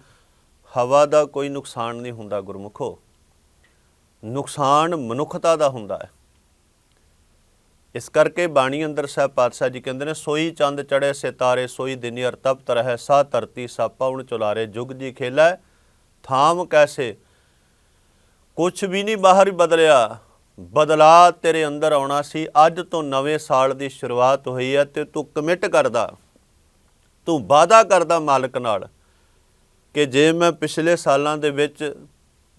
S1: ਹਵਾ ਦਾ ਕੋਈ ਨੁਕਸਾਨ ਨਹੀਂ ਹੁੰਦਾ ਗੁਰਮੁਖੋ। ਨੁਕਸਾਨ ਮਨੁੱਖਤਾ ਦਾ ਹੁੰਦਾ ਹੈ। ਇਸ ਕਰਕੇ ਬਾਣੀ ਅੰਦਰ ਸਾਹਿਬ ਪਾਤਸ਼ਾਹ ਜੀ ਕਹਿੰਦੇ ਨੇ, ਸੋਈ ਚੰਦ ਚੜੇ ਸਿਤਾਰੇ, ਸੋਈ ਦਿਨਿਅਰ ਤਪ ਰਹਿ ਸਾ ਧਰਤੀ ਸਾ ਹੁਣ ਚੁਲਾਰੇ, ਜੁਗ ਜੀ ਖੇਲਾ, ਥਾਮ ਕੈਸੇ? ਕੁਛ ਵੀ ਨਹੀਂ ਬਾਹਰ ਬਦਲਿਆ, ਬਦਲਾ ਤੇਰੇ ਅੰਦਰ ਆਉਣਾ ਸੀ, ਅੱਜ ਤੋਂ ਨਵੇਂ ਸਾਲ ਦੀ ਸ਼ੁਰੂਆਤ ਹੋਈ ਹੈ ਤੇ ਤੂੰ ਕਮਿਟ ਕਰਦਾ, ਤੂੰ ਵਾਅਦਾ ਕਰਦਾ ਮਾਲਕ ਨਾਲ ਕਿ ਜੇ ਮੈਂ ਪਿਛਲੇ ਸਾਲਾਂ ਦੇ ਵਿੱਚ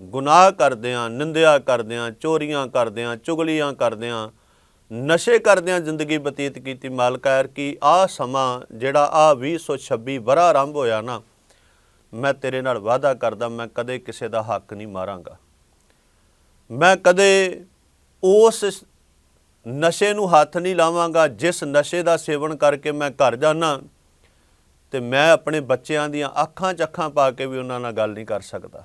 S1: ਗੁਨਾਹ ਕਰਦਿਆਂ, ਨਿੰਦਿਆ ਕਰਦਿਆਂ, ਚੋਰੀਆਂ ਕਰਦਿਆਂ, ਚੁਗਲੀਆਂ ਕਰਦਿਆਂ ਨਸ਼ੇ ਕਰਦਿਆਂ ਜ਼ਿੰਦਗੀ ਬਤੀਤ ਕੀਤੀ ਮਾਲਕਾਇਰ ਯਾਰ ਕਿ ਆ ਸਮਾਂ ਜਿਹੜਾ ਆ 2026 ਬਰਾ ਆਰੰਭ ਹੋਇਆ ਨਾ, ਮੈਂ ਤੇਰੇ ਨਾਲ ਵਾਅਦਾ ਕਰਦਾ ਮੈਂ ਕਦੇ ਕਿਸੇ ਦਾ ਹੱਕ ਨਹੀਂ ਮਾਰਾਂਗਾ। ਮੈਂ ਕਦੇ ਉਸ ਨਸ਼ੇ ਨੂੰ ਹੱਥ ਨਹੀਂ ਲਾਵਾਂਗਾ, ਜਿਸ ਨਸ਼ੇ ਦਾ ਸੇਵਨ ਕਰਕੇ ਮੈਂ ਘਰ ਜਾਣਾ ਤੇ ਮੈਂ ਆਪਣੇ ਬੱਚਿਆਂ ਦੀਆਂ ਅੱਖਾਂ 'ਚ ਅੱਖਾਂ ਪਾ ਕੇ ਵੀ ਉਹਨਾਂ ਨਾਲ ਗੱਲ ਨਹੀਂ ਕਰ ਸਕਦਾ।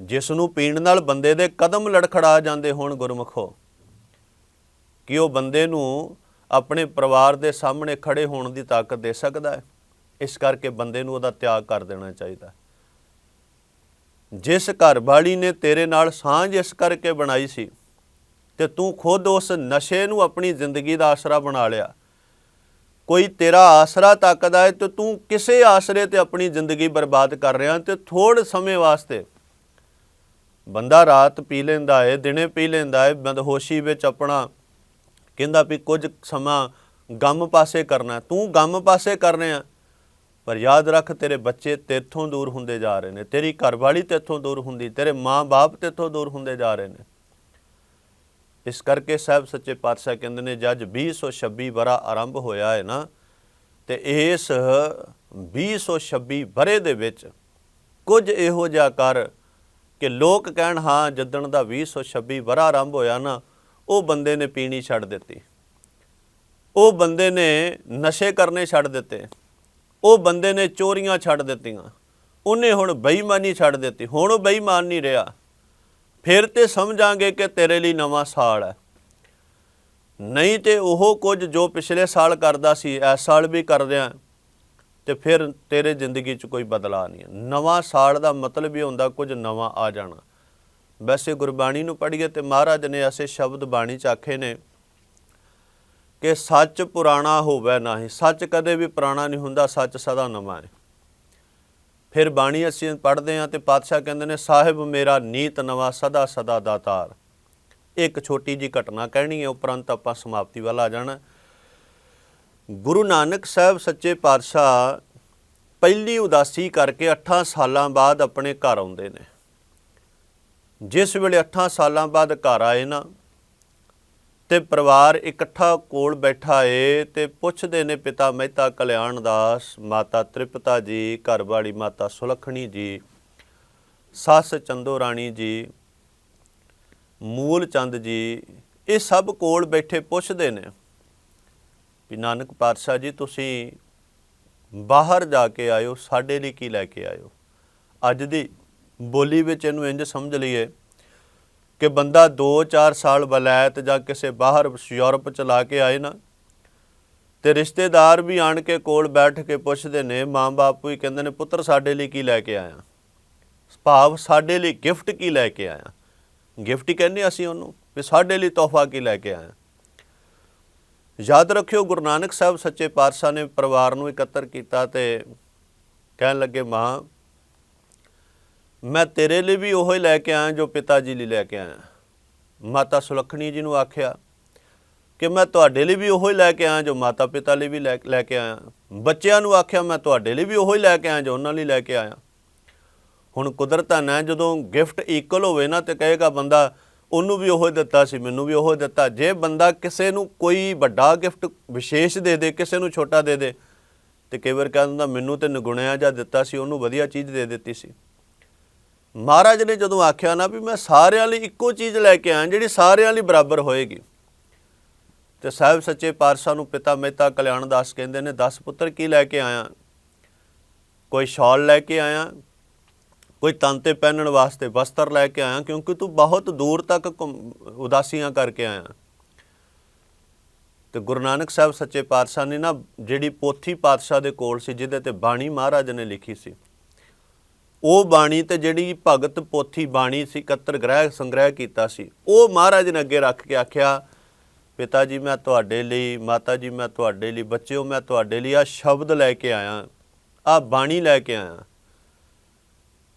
S1: ਜਿਸ ਨੂੰ ਪੀਣ ਨਾਲ ਬੰਦੇ ਦੇ ਕਦਮ ਲੜਖੜਾ ਜਾਂਦੇ ਹੋਣ ਗੁਰਮਖੋ ਕਿ ਉਹ ਬੰਦੇ ਨੂੰ ਆਪਣੇ ਪਰਿਵਾਰ ਦੇ ਸਾਹਮਣੇ ਖੜੇ ਹੋਣ ਦੀ ਤਾਕਤ ਦੇ ਸਕਦਾ ਹੈ। ਇਸ ਕਰਕੇ ਬੰਦੇ ਨੂੰ ਉਹਦਾ ਤਿਆਗ ਕਰ ਦੇਣਾ ਚਾਹੀਦਾ ਜਿਸ ਘਰ ਵਾਲੀ ਨੇ ਤੇਰੇ ਨਾਲ ਸਾਂਝ ਇਸ ਕਰਕੇ ਬਣਾਈ ਸੀ ਤੇ ਤੂੰ ਖੁਦ ਉਸ ਨਸ਼ੇ ਨੂੰ ਆਪਣੀ ਜ਼ਿੰਦਗੀ ਦਾ ਆਸਰਾ ਬਣਾ ਲਿਆ। ਕੋਈ ਤੇਰਾ ਆਸਰਾ ਤੱਕਦਾ ਹੈ ਤੇ ਤੂੰ ਕਿਸੇ ਆਸਰੇ ਤੇ ਆਪਣੀ ਜ਼ਿੰਦਗੀ ਬਰਬਾਦ ਕਰ ਰਿਹਾ ਤੇ ਥੋੜੇ ਸਮੇਂ ਵਾਸਤੇ ਬੰਦਾ ਰਾਤ ਪੀ ਲੈਂਦਾ ਹੈ, ਦਿਨੇ ਪੀ ਲੈਂਦਾ ਹੈ, ਬਦਹੋਸ਼ੀ ਵਿੱਚ ਆਪਣਾ ਕਹਿੰਦਾ ਵੀ ਕੁਝ ਸਮਾਂ ਗਮ ਪਾਸੇ ਕਰਨਾ, ਤੂੰ ਗਮ ਪਾਸੇ ਕਰਨੇ ਆ। ਪਰ ਯਾਦ ਰੱਖ ਤੇਰੇ ਬੱਚੇ ਤੇਥੋਂ ਦੂਰ ਹੁੰਦੇ ਜਾ ਰਹੇ ਨੇ, ਤੇਰੀ ਘਰਵਾਲੀ ਤੇਥੋਂ ਦੂਰ ਹੁੰਦੀ, ਤੇਰੇ ਮਾਂ-ਬਾਪ ਤੇਥੋਂ ਦੂਰ ਹੁੰਦੇ ਜਾ ਰਹੇ ਨੇ। ਇਸ ਕਰਕੇ ਸਾਹਿਬ ਸੱਚੇ ਪਾਤਸ਼ਾਹ ਕਹਿੰਦੇ ਨੇ, ਜੱਜ 2026 ਬਰਾ ਆਰੰਭ ਹੋਇਆ ਹੈ ਨਾ, ਤੇ ਇਸ 2026 ਬਰੇ ਦੇ ਵਿੱਚ ਕੁਝ ਇਹੋ ਜਿਹਾ ਕਰ ਕਿ ਲੋਕ ਕਹਿਣ, ਹਾਂ, ਜਦਣ ਦਾ 2026 ਬਰਾ ਆਰੰਭ ਹੋਇਆ ਨਾ ਉਹ ਬੰਦੇ ਨੇ ਪੀਣੀ ਛੱਡ ਦਿੱਤੀ। ਉਹ ਬੰਦੇ ਨੇ ਨਸ਼ੇ ਕਰਨੇ ਛੱਡ ਦਿੱਤੇ। ਉਹ ਬੰਦੇ ਨੇ ਚੋਰੀਆਂ ਛੱਡ ਦਿੱਤੀਆਂ। ਉਹਨੇ ਹੁਣ ਬੇਈਮਾਨੀ ਛੱਡ ਦਿੱਤੀ। ਹੁਣ ਉਹ ਬੇਈਮਾਨ ਨਹੀਂ ਰਿਹਾ। ਫਿਰ ਤੇ ਸਮਝਾਂਗੇ ਕਿ ਤੇਰੇ ਲਈ ਨਵਾਂ ਸਾਲ ਹੈ। ਨਹੀਂ ਤੇ ਉਹ ਕੁਝ ਜੋ ਪਿਛਲੇ ਸਾਲ ਕਰਦਾ ਸੀ, ਇਸ ਸਾਲ ਵੀ ਕਰ ਰਿਹਾ। ਤੇ ਫਿਰ ਤੇਰੇ ਜ਼ਿੰਦਗੀ 'ਚ ਕੋਈ ਬਦਲਾਅ ਨਹੀਂ ਨਵਾਂ ਸਾਲ ਦਾ ਮਤਲਬ ਇਹ ਹੁੰਦਾ ਕੁਝ ਨਵਾਂ ਆ ਜਾਣਾ। ਵੈਸੇ ਗੁਰਬਾਣੀ ਨੂੰ ਪੜ੍ਹੀਏ ਤੇ ਮਹਾਰਾਜ ਨੇ ਐਸੇ ਸ਼ਬਦ ਬਾਣੀ 'ਚ ਆਖੇ ਨੇ ਕਿ ਸੱਚ ਪੁਰਾਣਾ ਹੋਵੇ ਨਹੀਂ, ਸੱਚ ਕਦੇ ਵੀ ਪੁਰਾਣਾ ਨਹੀਂ ਹੁੰਦਾ, ਸੱਚ ਸਦਾ ਨਵਾਂ ਹੈ। ਫਿਰ ਬਾਣੀ ਅਸੀਂ ਪੜ੍ਹਦੇ ਹਾਂ ਤੇ ਪਾਤਸ਼ਾਹ ਕਹਿੰਦੇ ਨੇ, ਸਾਹਿਬ ਮੇਰਾ ਨੀਤ ਨਵਾਂ, ਸਦਾ ਸਦਾ ਦਾਤਾਰ। ਇੱਕ ਛੋਟੀ ਜੀ ਘਟਨਾ ਕਹਿਣੀ ਹੈ, ਉਪਰੰਤ ਆਪਾਂ ਸਮਾਪਤੀ ਵੱਲ ਆ ਜਾਣਾ। ਗੁਰੂ ਨਾਨਕ ਸਾਹਿਬ ਸੱਚੇ ਪਾਤਸ਼ਾਹ ਪਹਿਲੀ ਉਦਾਸੀ ਕਰਕੇ 8 ਸਾਲਾਂ ਬਾਅਦ ਆਪਣੇ ਘਰ ਆਉਂਦੇ ਨੇ। ਜਿਸ ਵੇਲੇ 8 ਸਾਲਾਂ ਬਾਅਦ ਘਰ ਆਏ ਨਾ, ਤੇ ਪਰਿਵਾਰ ਇਕੱਠਾ ਕੋਲ ਬੈਠਾ ਏ ਤੇ ਪੁੱਛਦੇ ਨੇ ਪਿਤਾ ਮਹਿਤਾ ਕਲਿਆਣ ਦਾਸ, ਮਾਤਾ ਤ੍ਰਿਪਤਾ ਜੀ, ਘਰਵਾਲੀ ਮਾਤਾ ਸੁਲਖਣੀ ਜੀ, ਸੱਸ ਚੰਦੋ ਰਾਣੀ ਜੀ, ਮੂਲ ਚੰਦ ਜੀ, ਇਹ ਸਭ ਕੋਲ ਬੈਠੇ ਪੁੱਛਦੇ ਨੇ ਵੀ ਨਾਨਕ ਪਾਤਸ਼ਾਹ ਜੀ, ਤੁਸੀਂ ਬਾਹਰ ਜਾ ਕੇ ਆਇਓ, ਸਾਡੇ ਲਈ ਕੀ ਲੈ ਕੇ ਆਇਓ? ਅੱਜ ਦੀ ਬੋਲੀ ਵਿੱਚ ਇਹਨੂੰ ਇੰਜ ਸਮਝ ਲਈਏ ਕਿ ਬੰਦਾ 2-4 ਸਾਲ ਵਲਾਇਤ ਜਾਂ ਕਿਸੇ ਬਾਹਰ ਯੂਰਪ ਚ ਲਾ ਕੇ ਆਏ ਨਾ, ਤੇ ਰਿਸ਼ਤੇਦਾਰ ਵੀ ਆਣ ਕੇ ਕੋਲ ਬੈਠ ਕੇ ਪੁੱਛਦੇ ਨੇ, ਮਾਂ-ਬਾਪ ਵੀ ਕਹਿੰਦੇ ਨੇ, ਪੁੱਤਰ, ਸਾਡੇ ਲਈ ਕੀ ਲੈ ਕੇ ਆਇਆ? ਭਾਵ ਸਾਡੇ ਲਈ ਗਿਫਟ ਕੀ ਲੈ ਕੇ ਆਇਆ? ਗਿਫਟ ਹੀ ਕਹਿੰਦੇ ਅਸੀਂ ਉਹਨੂੰ ਵੀ ਸਾਡੇ ਲਈ ਤੋਹਫਾ ਕੀ ਲੈ ਕੇ ਆਇਆ? ਯਾਦ ਰੱਖਿਓ, ਗੁਰੂ ਨਾਨਕ ਸਾਹਿਬ ਸੱਚੇ ਪਾਤਸ਼ਾਹ ਨੇ ਪਰਿਵਾਰ ਨੂੰ ਇਕੱਤਰ ਕੀਤਾ ਤੇ ਕਹਿਣ ਲੱਗੇ, ਮਾਂ ਮੈਂ ਤੇਰੇ ਲਈ ਵੀ ਉਹੀ ਲੈ ਕੇ ਆਇਆ ਜੋ ਪਿਤਾ ਜੀ ਲਈ ਲੈ ਕੇ ਆਇਆ। ਮਾਤਾ ਸੁਲੱਖਣੀ ਜੀ ਨੂੰ ਆਖਿਆ ਕਿ ਮੈਂ ਤੁਹਾਡੇ ਲਈ ਵੀ ਉਹੀ ਲੈ ਕੇ ਆਇਆ ਜੋ ਮਾਤਾ ਪਿਤਾ ਲਈ ਵੀ ਲੈ ਲੈ ਕੇ ਆਇਆ। ਬੱਚਿਆਂ ਨੂੰ ਆਖਿਆ ਮੈਂ ਤੁਹਾਡੇ ਲਈ ਵੀ ਉਹੀ ਲੈ ਕੇ ਆਇਆ ਜੋ ਉਹਨਾਂ ਲਈ ਲੈ ਕੇ ਆਇਆ। ਹੁਣ ਕੁਦਰਤ ਨਾ, ਜਦੋਂ ਗਿਫਟ ਇਕੁਅਲ ਹੋਵੇ ਨਾ ਤੇ ਕਹੇਗਾ ਬੰਦਾ, ਉਹਨੂੰ ਵੀ ਉਹੀ ਦਿੱਤਾ ਸੀ, ਮੈਨੂੰ ਵੀ ਉਹੀ ਦਿੱਤਾ। ਜੇ ਬੰਦਾ ਕਿਸੇ ਨੂੰ ਕੋਈ ਵੱਡਾ ਗਿਫਟ ਵਿਸ਼ੇਸ਼ ਦੇ ਦੇ, ਕਿਸੇ ਨੂੰ ਛੋਟਾ ਦੇ ਦੇ, ਤੇ ਕਈ ਵਾਰ ਕਹਿੰਦਾ ਮੈਨੂੰ ਤੇ ਨਿਗੁਣਿਆ ਜਾਂ ਦਿੱਤਾ ਸੀ, ਉਹਨੂੰ ਵਧੀਆ ਚੀਜ਼ ਦੇ ਦਿੱਤੀ ਸੀ। ਮਹਾਰਾਜ ਨੇ ਜਦੋਂ ਆਖਿਆ ਨਾ ਵੀ ਮੈਂ ਸਾਰਿਆਂ ਲਈ ਇੱਕੋ ਚੀਜ਼ ਲੈ ਕੇ ਆਇਆ ਜਿਹੜੀ ਸਾਰਿਆਂ ਲਈ ਬਰਾਬਰ ਹੋਏਗੀ। ਤੇ ਸਾਹਿਬ ਸੱਚੇ ਪਾਤਸ਼ਾਹ ਨੂੰ ਪਿਤਾ ਮਹਿਤਾ ਕਲਿਆਣ ਦਾਸ ਕਹਿੰਦੇ ਨੇ 10 ਪੁੱਤਰ ਕੀ ਲੈ ਕੇ ਆਇਆ? ਕੋਈ ਸ਼ਾਲ ਲੈ ਕੇ ਆਇਆ? ਕੋਈ ਤਨ ਤੇ ਪਹਿਨਣ ਵਾਸਤੇ ਵਸਤਰ ਲੈ ਕੇ ਆਇਆ? ਕਿਉਂਕਿ ਤੂੰ ਬਹੁਤ ਦੂਰ ਤੱਕ ਘੁੰਮ- ਉਦਾਸੀਆਂ ਕਰਕੇ ਆਇਆ। ਤੇ ਗੁਰੂ ਨਾਨਕ ਸਾਹਿਬ ਸੱਚੇ ਪਾਤਸ਼ਾਹ ਨੇ ਨਾ ਜਿਹੜੀ ਪੋਥੀ ਪਾਤਸ਼ਾਹ ਦੇ ਕੋਲ ਸੀ, ਜਿਹਦੇ ਤੇ ਬਾਣੀ ਮਹਾਰਾਜ ਨੇ ਲਿਖੀ ਸੀ ਉਹ ਬਾਣੀ ਤੇ ਜਿਹੜੀ ਭਗਤ ਪੋਥੀ ਬਾਣੀ ਸੀ, ਇਕੱਤਰ ਗ੍ਰਹਿ ਸੰਗ੍ਰਹਿ ਕੀਤਾ ਸੀ, ਉਹ ਮਹਾਰਾਜ ਨੇ ਅੱਗੇ ਰੱਖ ਕੇ ਆਖਿਆ, ਪਿਤਾ ਜੀ, ਮੈਂ ਤੁਹਾਡੇ ਲਈ, ਮਾਤਾ ਜੀ, ਮੈਂ ਤੁਹਾਡੇ ਲਈ, ਬੱਚਿਓ, ਮੈਂ ਤੁਹਾਡੇ ਲਈ ਆ ਸ਼ਬਦ ਲੈ ਕੇ ਆਇਆ ਆ ਬਾਣੀ ਲੈ ਕੇ ਆਇਆ।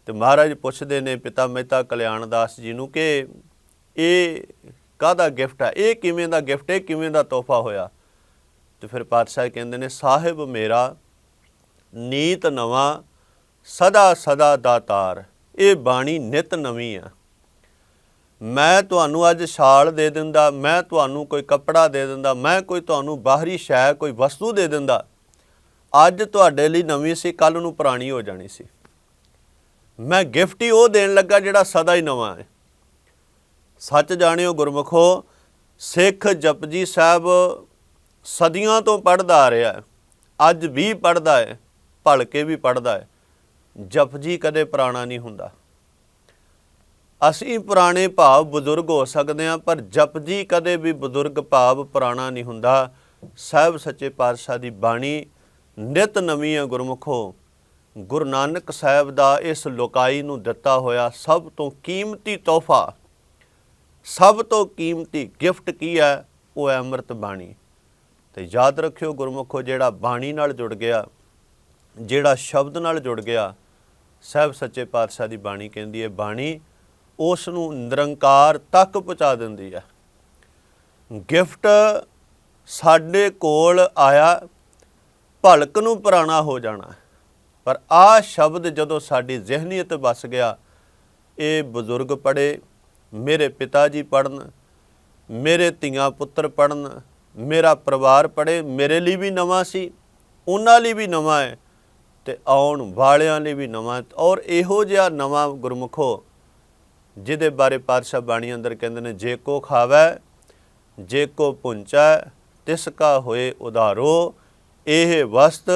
S1: ਤੇ ਮਹਾਰਾਜ ਪੁੱਛਦੇ ਨੇ, ਪਿਤਾ ਮਹਿਤਾ ਕਲਿਆਣ ਦਾਸ ਜੀ ਨੂੰ ਕਿ ਇਹ ਕਾਹਦਾ ਗਿਫਟ ਹੈ ਇਹ ਕਿਵੇਂ ਦਾ ਗਿਫਟ ਹੈ ਕਿਵੇਂ ਦਾ ਤੋਹਫਾ ਹੋਇਆ? ਤੇ ਫਿਰ ਪਾਤਸ਼ਾਹ ਕਹਿੰਦੇ ਨੇ, ਸਾਹਿਬ ਮੇਰਾ ਨੀਤ ਨਵਾਂ ਸਦਾ ਸਦਾ ਦਾਤਾਰ ਇਹ ਬਾਣੀ ਨਿਤ ਨਵੀਂ ਆ। ਮੈਂ ਤੁਹਾਨੂੰ ਅੱਜ ਛਾਲ ਦੇ ਦਿੰਦਾ, ਮੈਂ ਤੁਹਾਨੂੰ ਕੋਈ ਕੱਪੜਾ ਦੇ ਦਿੰਦਾ, ਮੈਂ ਕੋਈ ਤੁਹਾਨੂੰ ਬਾਹਰੀ ਸ਼ੈ, ਕੋਈ ਵਸਤੂ ਦੇ ਦਿੰਦਾ, ਅੱਜ ਤੁਹਾਡੇ ਲਈ ਨਵੀਂ ਸੀ ਕੱਲ ਨੂੰ ਪੁਰਾਣੀ ਹੋ ਜਾਣੀ ਸੀ। ਮੈਂ ਗਿਫਟ ਹੀ ਉਹ ਦੇਣ ਲੱਗਾ ਜਿਹੜਾ ਸਦਾ ਹੀ ਨਵਾਂ ਹੈ। ਸੱਚ ਜਾਣਿਓ ਗੁਰਮੁਖੋ, ਸਿੱਖ ਜਪਜੀ ਸਾਹਿਬ ਸਦੀਆਂ ਤੋਂ ਪੜਦਾ ਆ ਰਿਹਾ ਅੱਜ ਵੀ ਪੜਦਾ ਹੈ, ਭਲਕੇ ਵੀ ਪੜਦਾ ਹੈ। ਜਪਜੀ ਕਦੇ ਪੁਰਾਣਾ ਨਹੀਂ ਹੁੰਦਾ। ਅਸੀਂ ਪੁਰਾਣੇ ਭਾਵ ਬਜ਼ੁਰਗ ਹੋ ਸਕਦੇ ਹਾਂ, ਪਰ ਜਪਜੀ ਕਦੇ ਵੀ ਬਜ਼ੁਰਗ ਭਾਵ ਪੁਰਾਣਾ ਨਹੀਂ ਹੁੰਦਾ। ਸਾਹਿਬ ਸੱਚੇ ਪਾਤਸ਼ਾਹ ਦੀ ਬਾਣੀ, ਨਿਤ ਨਵੀਂ ਹੈ ਗੁਰਮੁਖੋ, ਗੁਰੂ ਨਾਨਕ ਸਾਹਿਬ ਦਾ ਇਸ ਲੋਕਾਈ ਨੂੰ ਦਿੱਤਾ ਹੋਇਆ ਸਭ ਤੋਂ ਕੀਮਤੀ ਤੋਹਫਾ, ਸਭ ਤੋਂ ਕੀਮਤੀ ਗਿਫਟ ਕੀ ਹੈ? ਉਹ ਹੈ ਅੰਮ੍ਰਿਤ ਬਾਣੀ। ਤੇ ਯਾਦ ਰੱਖਿਓ ਗੁਰਮੁਖੋ, ਜਿਹੜਾ ਬਾਣੀ ਨਾਲ ਜੁੜ ਗਿਆ, ਜਿਹੜਾ ਸ਼ਬਦ ਨਾਲ ਜੁੜ ਗਿਆ ਸਾਹਿਬ ਸੱਚੇ ਪਾਤਸ਼ਾਹ ਦੀ ਬਾਣੀ ਕਹਿੰਦੀ ਹੈ, ਬਾਣੀ ਉਸ ਨੂੰ ਨਿਰੰਕਾਰ ਤੱਕ ਪਹੁੰਚਾ ਦਿੰਦੀ ਹੈ। ਗਿਫਟ ਸਾਡੇ ਕੋਲ ਆਇਆ, ਭਲਕ ਨੂੰ ਪੁਰਾਣਾ ਹੋ ਜਾਣਾ ਪਰ ਆ ਸ਼ਬਦ ਜਦੋਂ ਸਾਡੀ ਜ਼ਿਹਨੀਅਤ ਵਸ ਗਿਆ, ਇਹ ਬਜ਼ੁਰਗ ਪੜੇ ਮੇਰੇ ਪਿਤਾ ਜੀ ਪੜਨ ਮੇਰੇ ਧੀਆਂ ਪੁੱਤਰ ਪੜਨ ਮੇਰਾ ਪਰਿਵਾਰ ਪੜੇ ਮੇਰੇ ਲਈ ਵੀ ਨਵਾਂ ਸੀ, ਉਹਨਾਂ ਲਈ ਵੀ ਨਵਾਂ ਹੈ। ਤੇ ਆਉਣ ਵਾਲਿਆਂ ਲਈ ਵੀ ਨਵਾਂ ਔਰ ਇਹੋ ਜਿਹਾ ਨਵਾਂ ਗੁਰਮੁਖੋ ਜਿਹਦੇ ਬਾਰੇ ਪਾਤਸ਼ਾਹ ਬਾਣੀ ਅੰਦਰ ਕਹਿੰਦੇ ਨੇ, ਜੇ ਕੋ ਖਾਵੈ, ਜੇ ਕੋ ਪੁੰਚੈ, ਤਿਸ ਕਾ ਹੋਏ ਉਧਾਰੋ, ਇਹ ਵਸਤ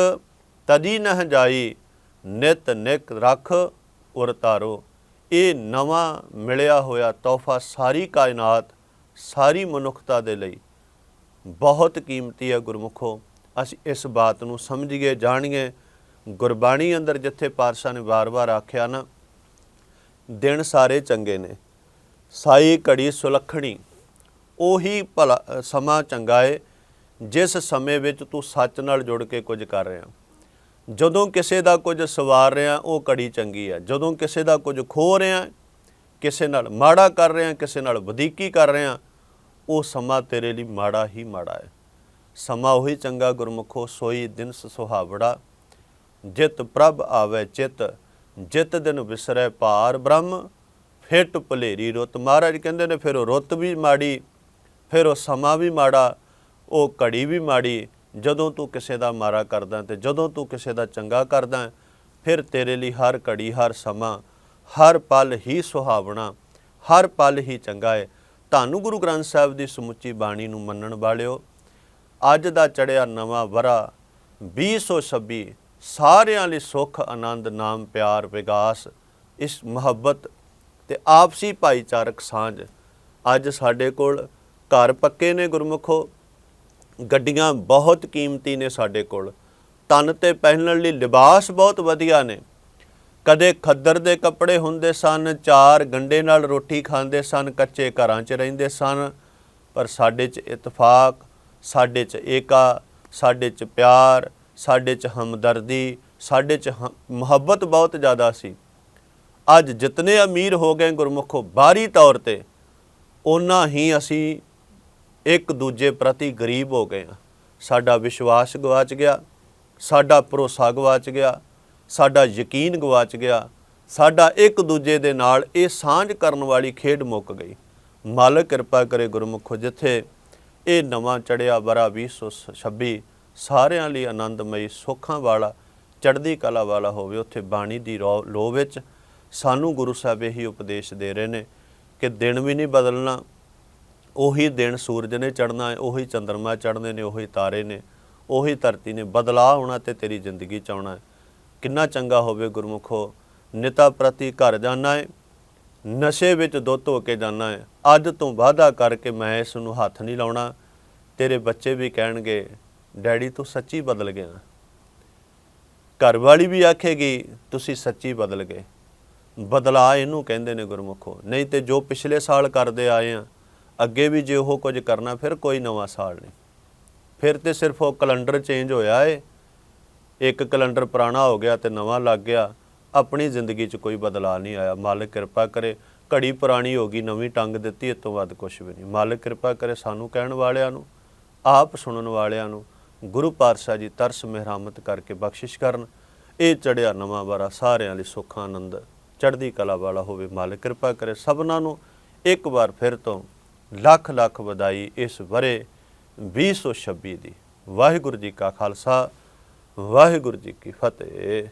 S1: ਤਦੀ ਨਹ ਜਾਈ, ਨਿਤ ਨਿਕ ਰਖ ਉਰ ਇਹ ਨਵਾਂ ਮਿਲਿਆ ਹੋਇਆ ਤੋਹਫਾ ਸਾਰੀ ਕਾਇਨਾਤ, ਸਾਰੀ ਮਨੁੱਖਤਾ ਦੇ ਲਈ ਬਹੁਤ ਕੀਮਤੀ ਹੈ ਗੁਰਮੁਖੋ। ਅਸੀਂ ਇਸ ਬਾਤ ਨੂੰ ਸਮਝੀਏ, ਜਾਣੀਏ ਗੁਰਬਾਣੀ ਅੰਦਰ ਜਿੱਥੇ ਪਾਤਸ਼ਾਹ ਨੇ ਵਾਰ-ਵਾਰ ਆਖਿਆ ਨਾ, ਦਿਨ ਸਾਰੇ ਚੰਗੇ ਨੇ, ਸਾਈ ਘੜੀ ਸੁਲੱਖਣੀ, ਉਹੀ ਭਲਾ ਸਮਾਂ ਚੰਗਾ ਏ, ਜਿਸ ਸਮੇਂ ਵਿੱਚ ਤੂੰ ਸੱਚ ਨਾਲ ਜੁੜ ਕੇ ਕੁਝ ਕਰ ਰਿਹਾ। ਜਦੋਂ ਕਿਸੇ ਦਾ ਕੁਝ ਸਵਾਰ ਰਿਹਾ, ਉਹ ਘੜੀ ਚੰਗੀ ਹੈ ਜਦੋਂ ਕਿਸੇ ਦਾ ਕੁਝ ਖੋ ਰਿਹਾ, ਕਿਸੇ ਨਾਲ ਮਾੜਾ ਕਰ ਰਿਹਾ, ਕਿਸੇ ਨਾਲ ਵਧੀਕੀ ਕਰ ਰਿਹਾ, ਉਹ ਸਮਾਂ ਤੇਰੇ ਲਈ ਮਾੜਾ ਹੀ ਮਾੜਾ ਹੈ ਸਮਾਂ ਉਹੀ ਚੰਗਾ ਗੁਰਮੁਖੋ, ਸੋਈ ਦਿਨ ਸੁਹਾਵੜਾ। ਜਿਤ ਪ੍ਰਭ ਆਵੇ ਚਿਤ, ਜਿਤ ਦਿਨ ਵਿਸਰੈ ਪਾਰ ਬ੍ਰਹਮ, ਫਿੱਟ ਭਲੇਰੀ ਰੁੱਤ। ਮਹਾਰਾਜ ਕਹਿੰਦੇ ਨੇ, ਫਿਰ ਉਹ ਰੁੱਤ ਵੀ ਮਾੜੀ, ਫਿਰ ਉਹ ਸਮਾਂ ਵੀ ਮਾੜਾ, ਉਹ ਘੜੀ ਵੀ ਮਾੜੀ। ਜਦੋਂ ਤੂੰ ਕਿਸੇ ਦਾ ਮਾਰਾ ਕਰਦਾ ਤੇ ਜਦੋਂ ਤੂੰ ਕਿਸੇ ਦਾ ਚੰਗਾ ਕਰਦਾ, ਫਿਰ ਤੇਰੇ ਲਈ ਹਰ ਘੜੀ, ਹਰ ਸਮਾਂ, ਹਰ ਪਲ ਹੀ ਸੁਹਾਵਣਾ, ਹਰ ਪਲ ਹੀ ਚੰਗਾ ਹੈ ਤੁਹਾਨੂੰ ਗੁਰੂ ਗ੍ਰੰਥ ਸਾਹਿਬ ਦੀ ਸਮੁੱਚੀ ਬਾਣੀ ਨੂੰ ਮੰਨਣ ਵਾਲਿਓ, ਅੱਜ ਦਾ ਚੜਿਆ ਨਵਾਂ ਵਰਾ 2026 ਸਾਰਿਆਂ ਲਈ ਸੁੱਖ, ਆਨੰਦ, ਨਾਮ, ਪਿਆਰ ਵਿਗਾਸ ਇਸ ਮੁਹੱਬਤ ਤੇ ਆਪਸੀ ਭਾਈਚਾਰਕ ਸਾਂਝ ਅੱਜ ਸਾਡੇ ਕੋਲ ਘਰ ਪੱਕੇ ਨੇ ਗੁਰਮੁਖੋ, ਗੱਡੀਆਂ ਬਹੁਤ ਕੀਮਤੀ ਨੇ ਸਾਡੇ ਕੋਲ ਤਨ ਤੇ ਪਹਿਨਣ ਲਈ ਲਿਬਾਸ ਬਹੁਤ ਵਧੀਆ ਨੇ। ਕਦੇ ਖੱਦਰ ਦੇ ਕੱਪੜੇ ਹੁੰਦੇ ਸਨ, ਚਾਰ ਗੰਡੇ ਨਾਲ ਰੋਟੀ ਖਾਂਦੇ ਸਨ, ਕੱਚੇ ਘਰਾਂ 'ਚ ਰਹਿੰਦੇ ਸਨ, ਪਰ ਸਾਡੇ 'ਚ ਇਤਫਾਕ, ਸਾਡੇ 'ਚ ਏਕਾ, ਸਾਡੇ 'ਚ ਪਿਆਰ ਸਾਡੇ 'ਚ ਹਮਦਰਦੀ, ਸਾਡੇ 'ਚ ਹ- ਮੁਹੱਬਤ ਬਹੁਤ ਜ਼ਿਆਦਾ ਸੀ। ਅੱਜ ਜਿਤਨੇ ਅਮੀਰ ਹੋ ਗਏ ਗੁਰਮੁਖੋ, ਬਾਹਰੀ ਤੌਰ ਤੇ ਉਹਨਾਂ ਹੀ ਅਸੀਂ ਇੱਕ ਦੂਜੇ ਪ੍ਰਤੀ ਗਰੀਬ ਹੋ ਗਏ ਹਾਂ। ਸਾਡਾ ਵਿਸ਼ਵਾਸ ਗਵਾਚ ਗਿਆ, ਸਾਡਾ ਭਰੋਸਾ ਗਵਾਚ ਗਿਆ, ਸਾਡਾ ਯਕੀਨ ਗਵਾਚ ਗਿਆ, ਸਾਡਾ ਇੱਕ ਦੂਜੇ ਦੇ ਨਾਲ ਇਹ ਸਾਂਝ ਕਰਨ ਵਾਲੀ ਖੇਡ ਮੁੱਕ ਗਈ। ਮਾਲਕ ਕਿਰਪਾ ਕਰੇ ਗੁਰਮੁਖੋ, ਜਿੱਥੇ ਇਹ ਨਵਾਂ ਚੜਿਆ ਬਰਾ 2026 ਸਾਰਿਆਂ ਲਈ ਆਨੰਦਮਈ, ਸੁੱਖਾਂ ਵਾਲਾ, ਚੜ੍ਹਦੀ ਕਲਾ ਵਾਲਾ ਹੋਵੇ ਉੱਥੇ ਬਾਣੀ ਦੀ ਰੋ- ਲੋ ਵਿੱਚ। ਸਾਨੂੰ ਗੁਰੂ ਸਾਹਿਬ ਇਹੀ ਉਪਦੇਸ਼ ਦੇ ਰਹੇ ਨੇ ਕਿ ਦਿਨ ਵੀ ਨਹੀਂ ਬਦਲਣਾ, ਉਹੀ ਦਿਨ ਸੂਰਜ ਨੇ ਚੜਨਾ ਹੈ, ਉਹੀ ਚੰ드ਰਮਾ ਚੜਨੇ ਨੇ, ਉਹੀ ਤਾਰੇ ਨੇ, ਉਹੀ ਧਰਤੀ ਨੇ। ਬਦਲਾਅ ਹੋਣਾ ਤੇ ਤੇਰੀ ਜ਼ਿੰਦਗੀ ਚ ਆਉਣਾ ਹੈ। ਕਿੰਨਾ ਚੰਗਾ ਹੋਵੇ ਗੁਰਮੁਖੋ, ਨਿਤਾ ਪ੍ਰਤੀ ਘਰ ਜਾਣਾ ਹੈ, ਨਸ਼ੇ ਵਿੱਚ ਦੁੱਧ ਹੋ ਕੇ ਜਾਣਾ ਹੈ। ਅੱਜ ਤੋਂ ਵਾਅਦਾ ਕਰਕੇ ਮੈਂ ਇਸ ਨੂੰ ਹੱਥ ਨਹੀਂ ਲਾਉਣਾ। ਤੇਰੇ ਬੱਚੇ ਵੀ ਕਹਿਣਗੇ ਡੈਡੀ ਤੂੰ ਸੱਚੀ ਬਦਲ ਗਿਆ। ਘਰ ਵਾਲੀ ਵੀ ਆਖੇਗੀ, ਤੁਸੀਂ ਸੱਚੀ ਬਦਲ ਗਏ। ਬਦਲਾ ਇਹਨੂੰ ਕਹਿੰਦੇ ਨੇ ਗੁਰਮੁਖੋ। ਨਹੀਂ ਤੇ ਜੋ ਪਿਛਲੇ ਸਾਲ ਕਰਦੇ ਆਏ ਆ, ਅੱਗੇ ਵੀ ਜੇ ਉਹ ਕੁਝ ਕਰਨਾ, ਫਿਰ ਕੋਈ ਨਵਾਂ ਸਾਲ ਨਹੀਂ। ਫਿਰ ਤੇ ਸਿਰਫ ਉਹ ਕੈਲੰਡਰ ਚੇਂਜ ਹੋਇਆ ਏ। ਇੱਕ ਕੈਲੰਡਰ ਪੁਰਾਣਾ ਹੋ ਗਿਆ ਤੇ ਨਵਾਂ ਲੱਗ ਗਿਆ। ਆਪਣੀ ਜ਼ਿੰਦਗੀ 'ਚ ਕੋਈ ਬਦਲਾਅ ਨਹੀਂ ਆਇਆ। ਮਾਲਕ ਕਿਰਪਾ ਕਰੇ, ਘੜੀ ਪੁਰਾਣੀ ਹੋ ਗਈ, ਨਵੀਂ ਟੰਗ ਦਿੱਤੀ ਇਸ ਤੋਂ ਵੱਧ ਕੁਝ ਵੀ ਨਹੀਂ। ਮਾਲਕ ਕਿਰਪਾ ਕਰੇ ਸਾਨੂੰ ਕਹਿਣ ਵਾਲਿਆਂ ਨੂੰ, ਆਪ ਸੁਣਨ ਵਾਲਿਆਂ ਨੂੰ ਗੁਰੂ ਪਾਤਸ਼ਾਹ ਜੀ ਤਰਸ ਮਿਹਰਮਤ ਕਰਕੇ ਬਖਸ਼ਿਸ਼ ਕਰਨ। ਇਹ ਚੜਿਆ ਨਵਾਂ ਵਾਰਾ ਸਾਰਿਆਂ ਲਈ ਸੁੱਖ ਆਨੰਦ। ਚੜ੍ਹਦੀ ਕਲਾ ਵਾਲਾ ਹੋਵੇ ਮਾਲਕ, ਕਿਰਪਾ ਕਰੇ ਸਭਨਾਂ ਨੂੰ। ਇੱਕ ਵਾਰ ਫਿਰ ਤੋਂ ਲੱਖ ਲੱਖ ਵਧਾਈ ਇਸ ਵਰੇ 2026 ਦੀ। ਵਾਹਿਗੁਰੂ ਜੀ ਕਾ ਖਾਲਸਾ, ਵਾਹਿਗੁਰੂ ਜੀ ਕੀ ਫਤਿਹ।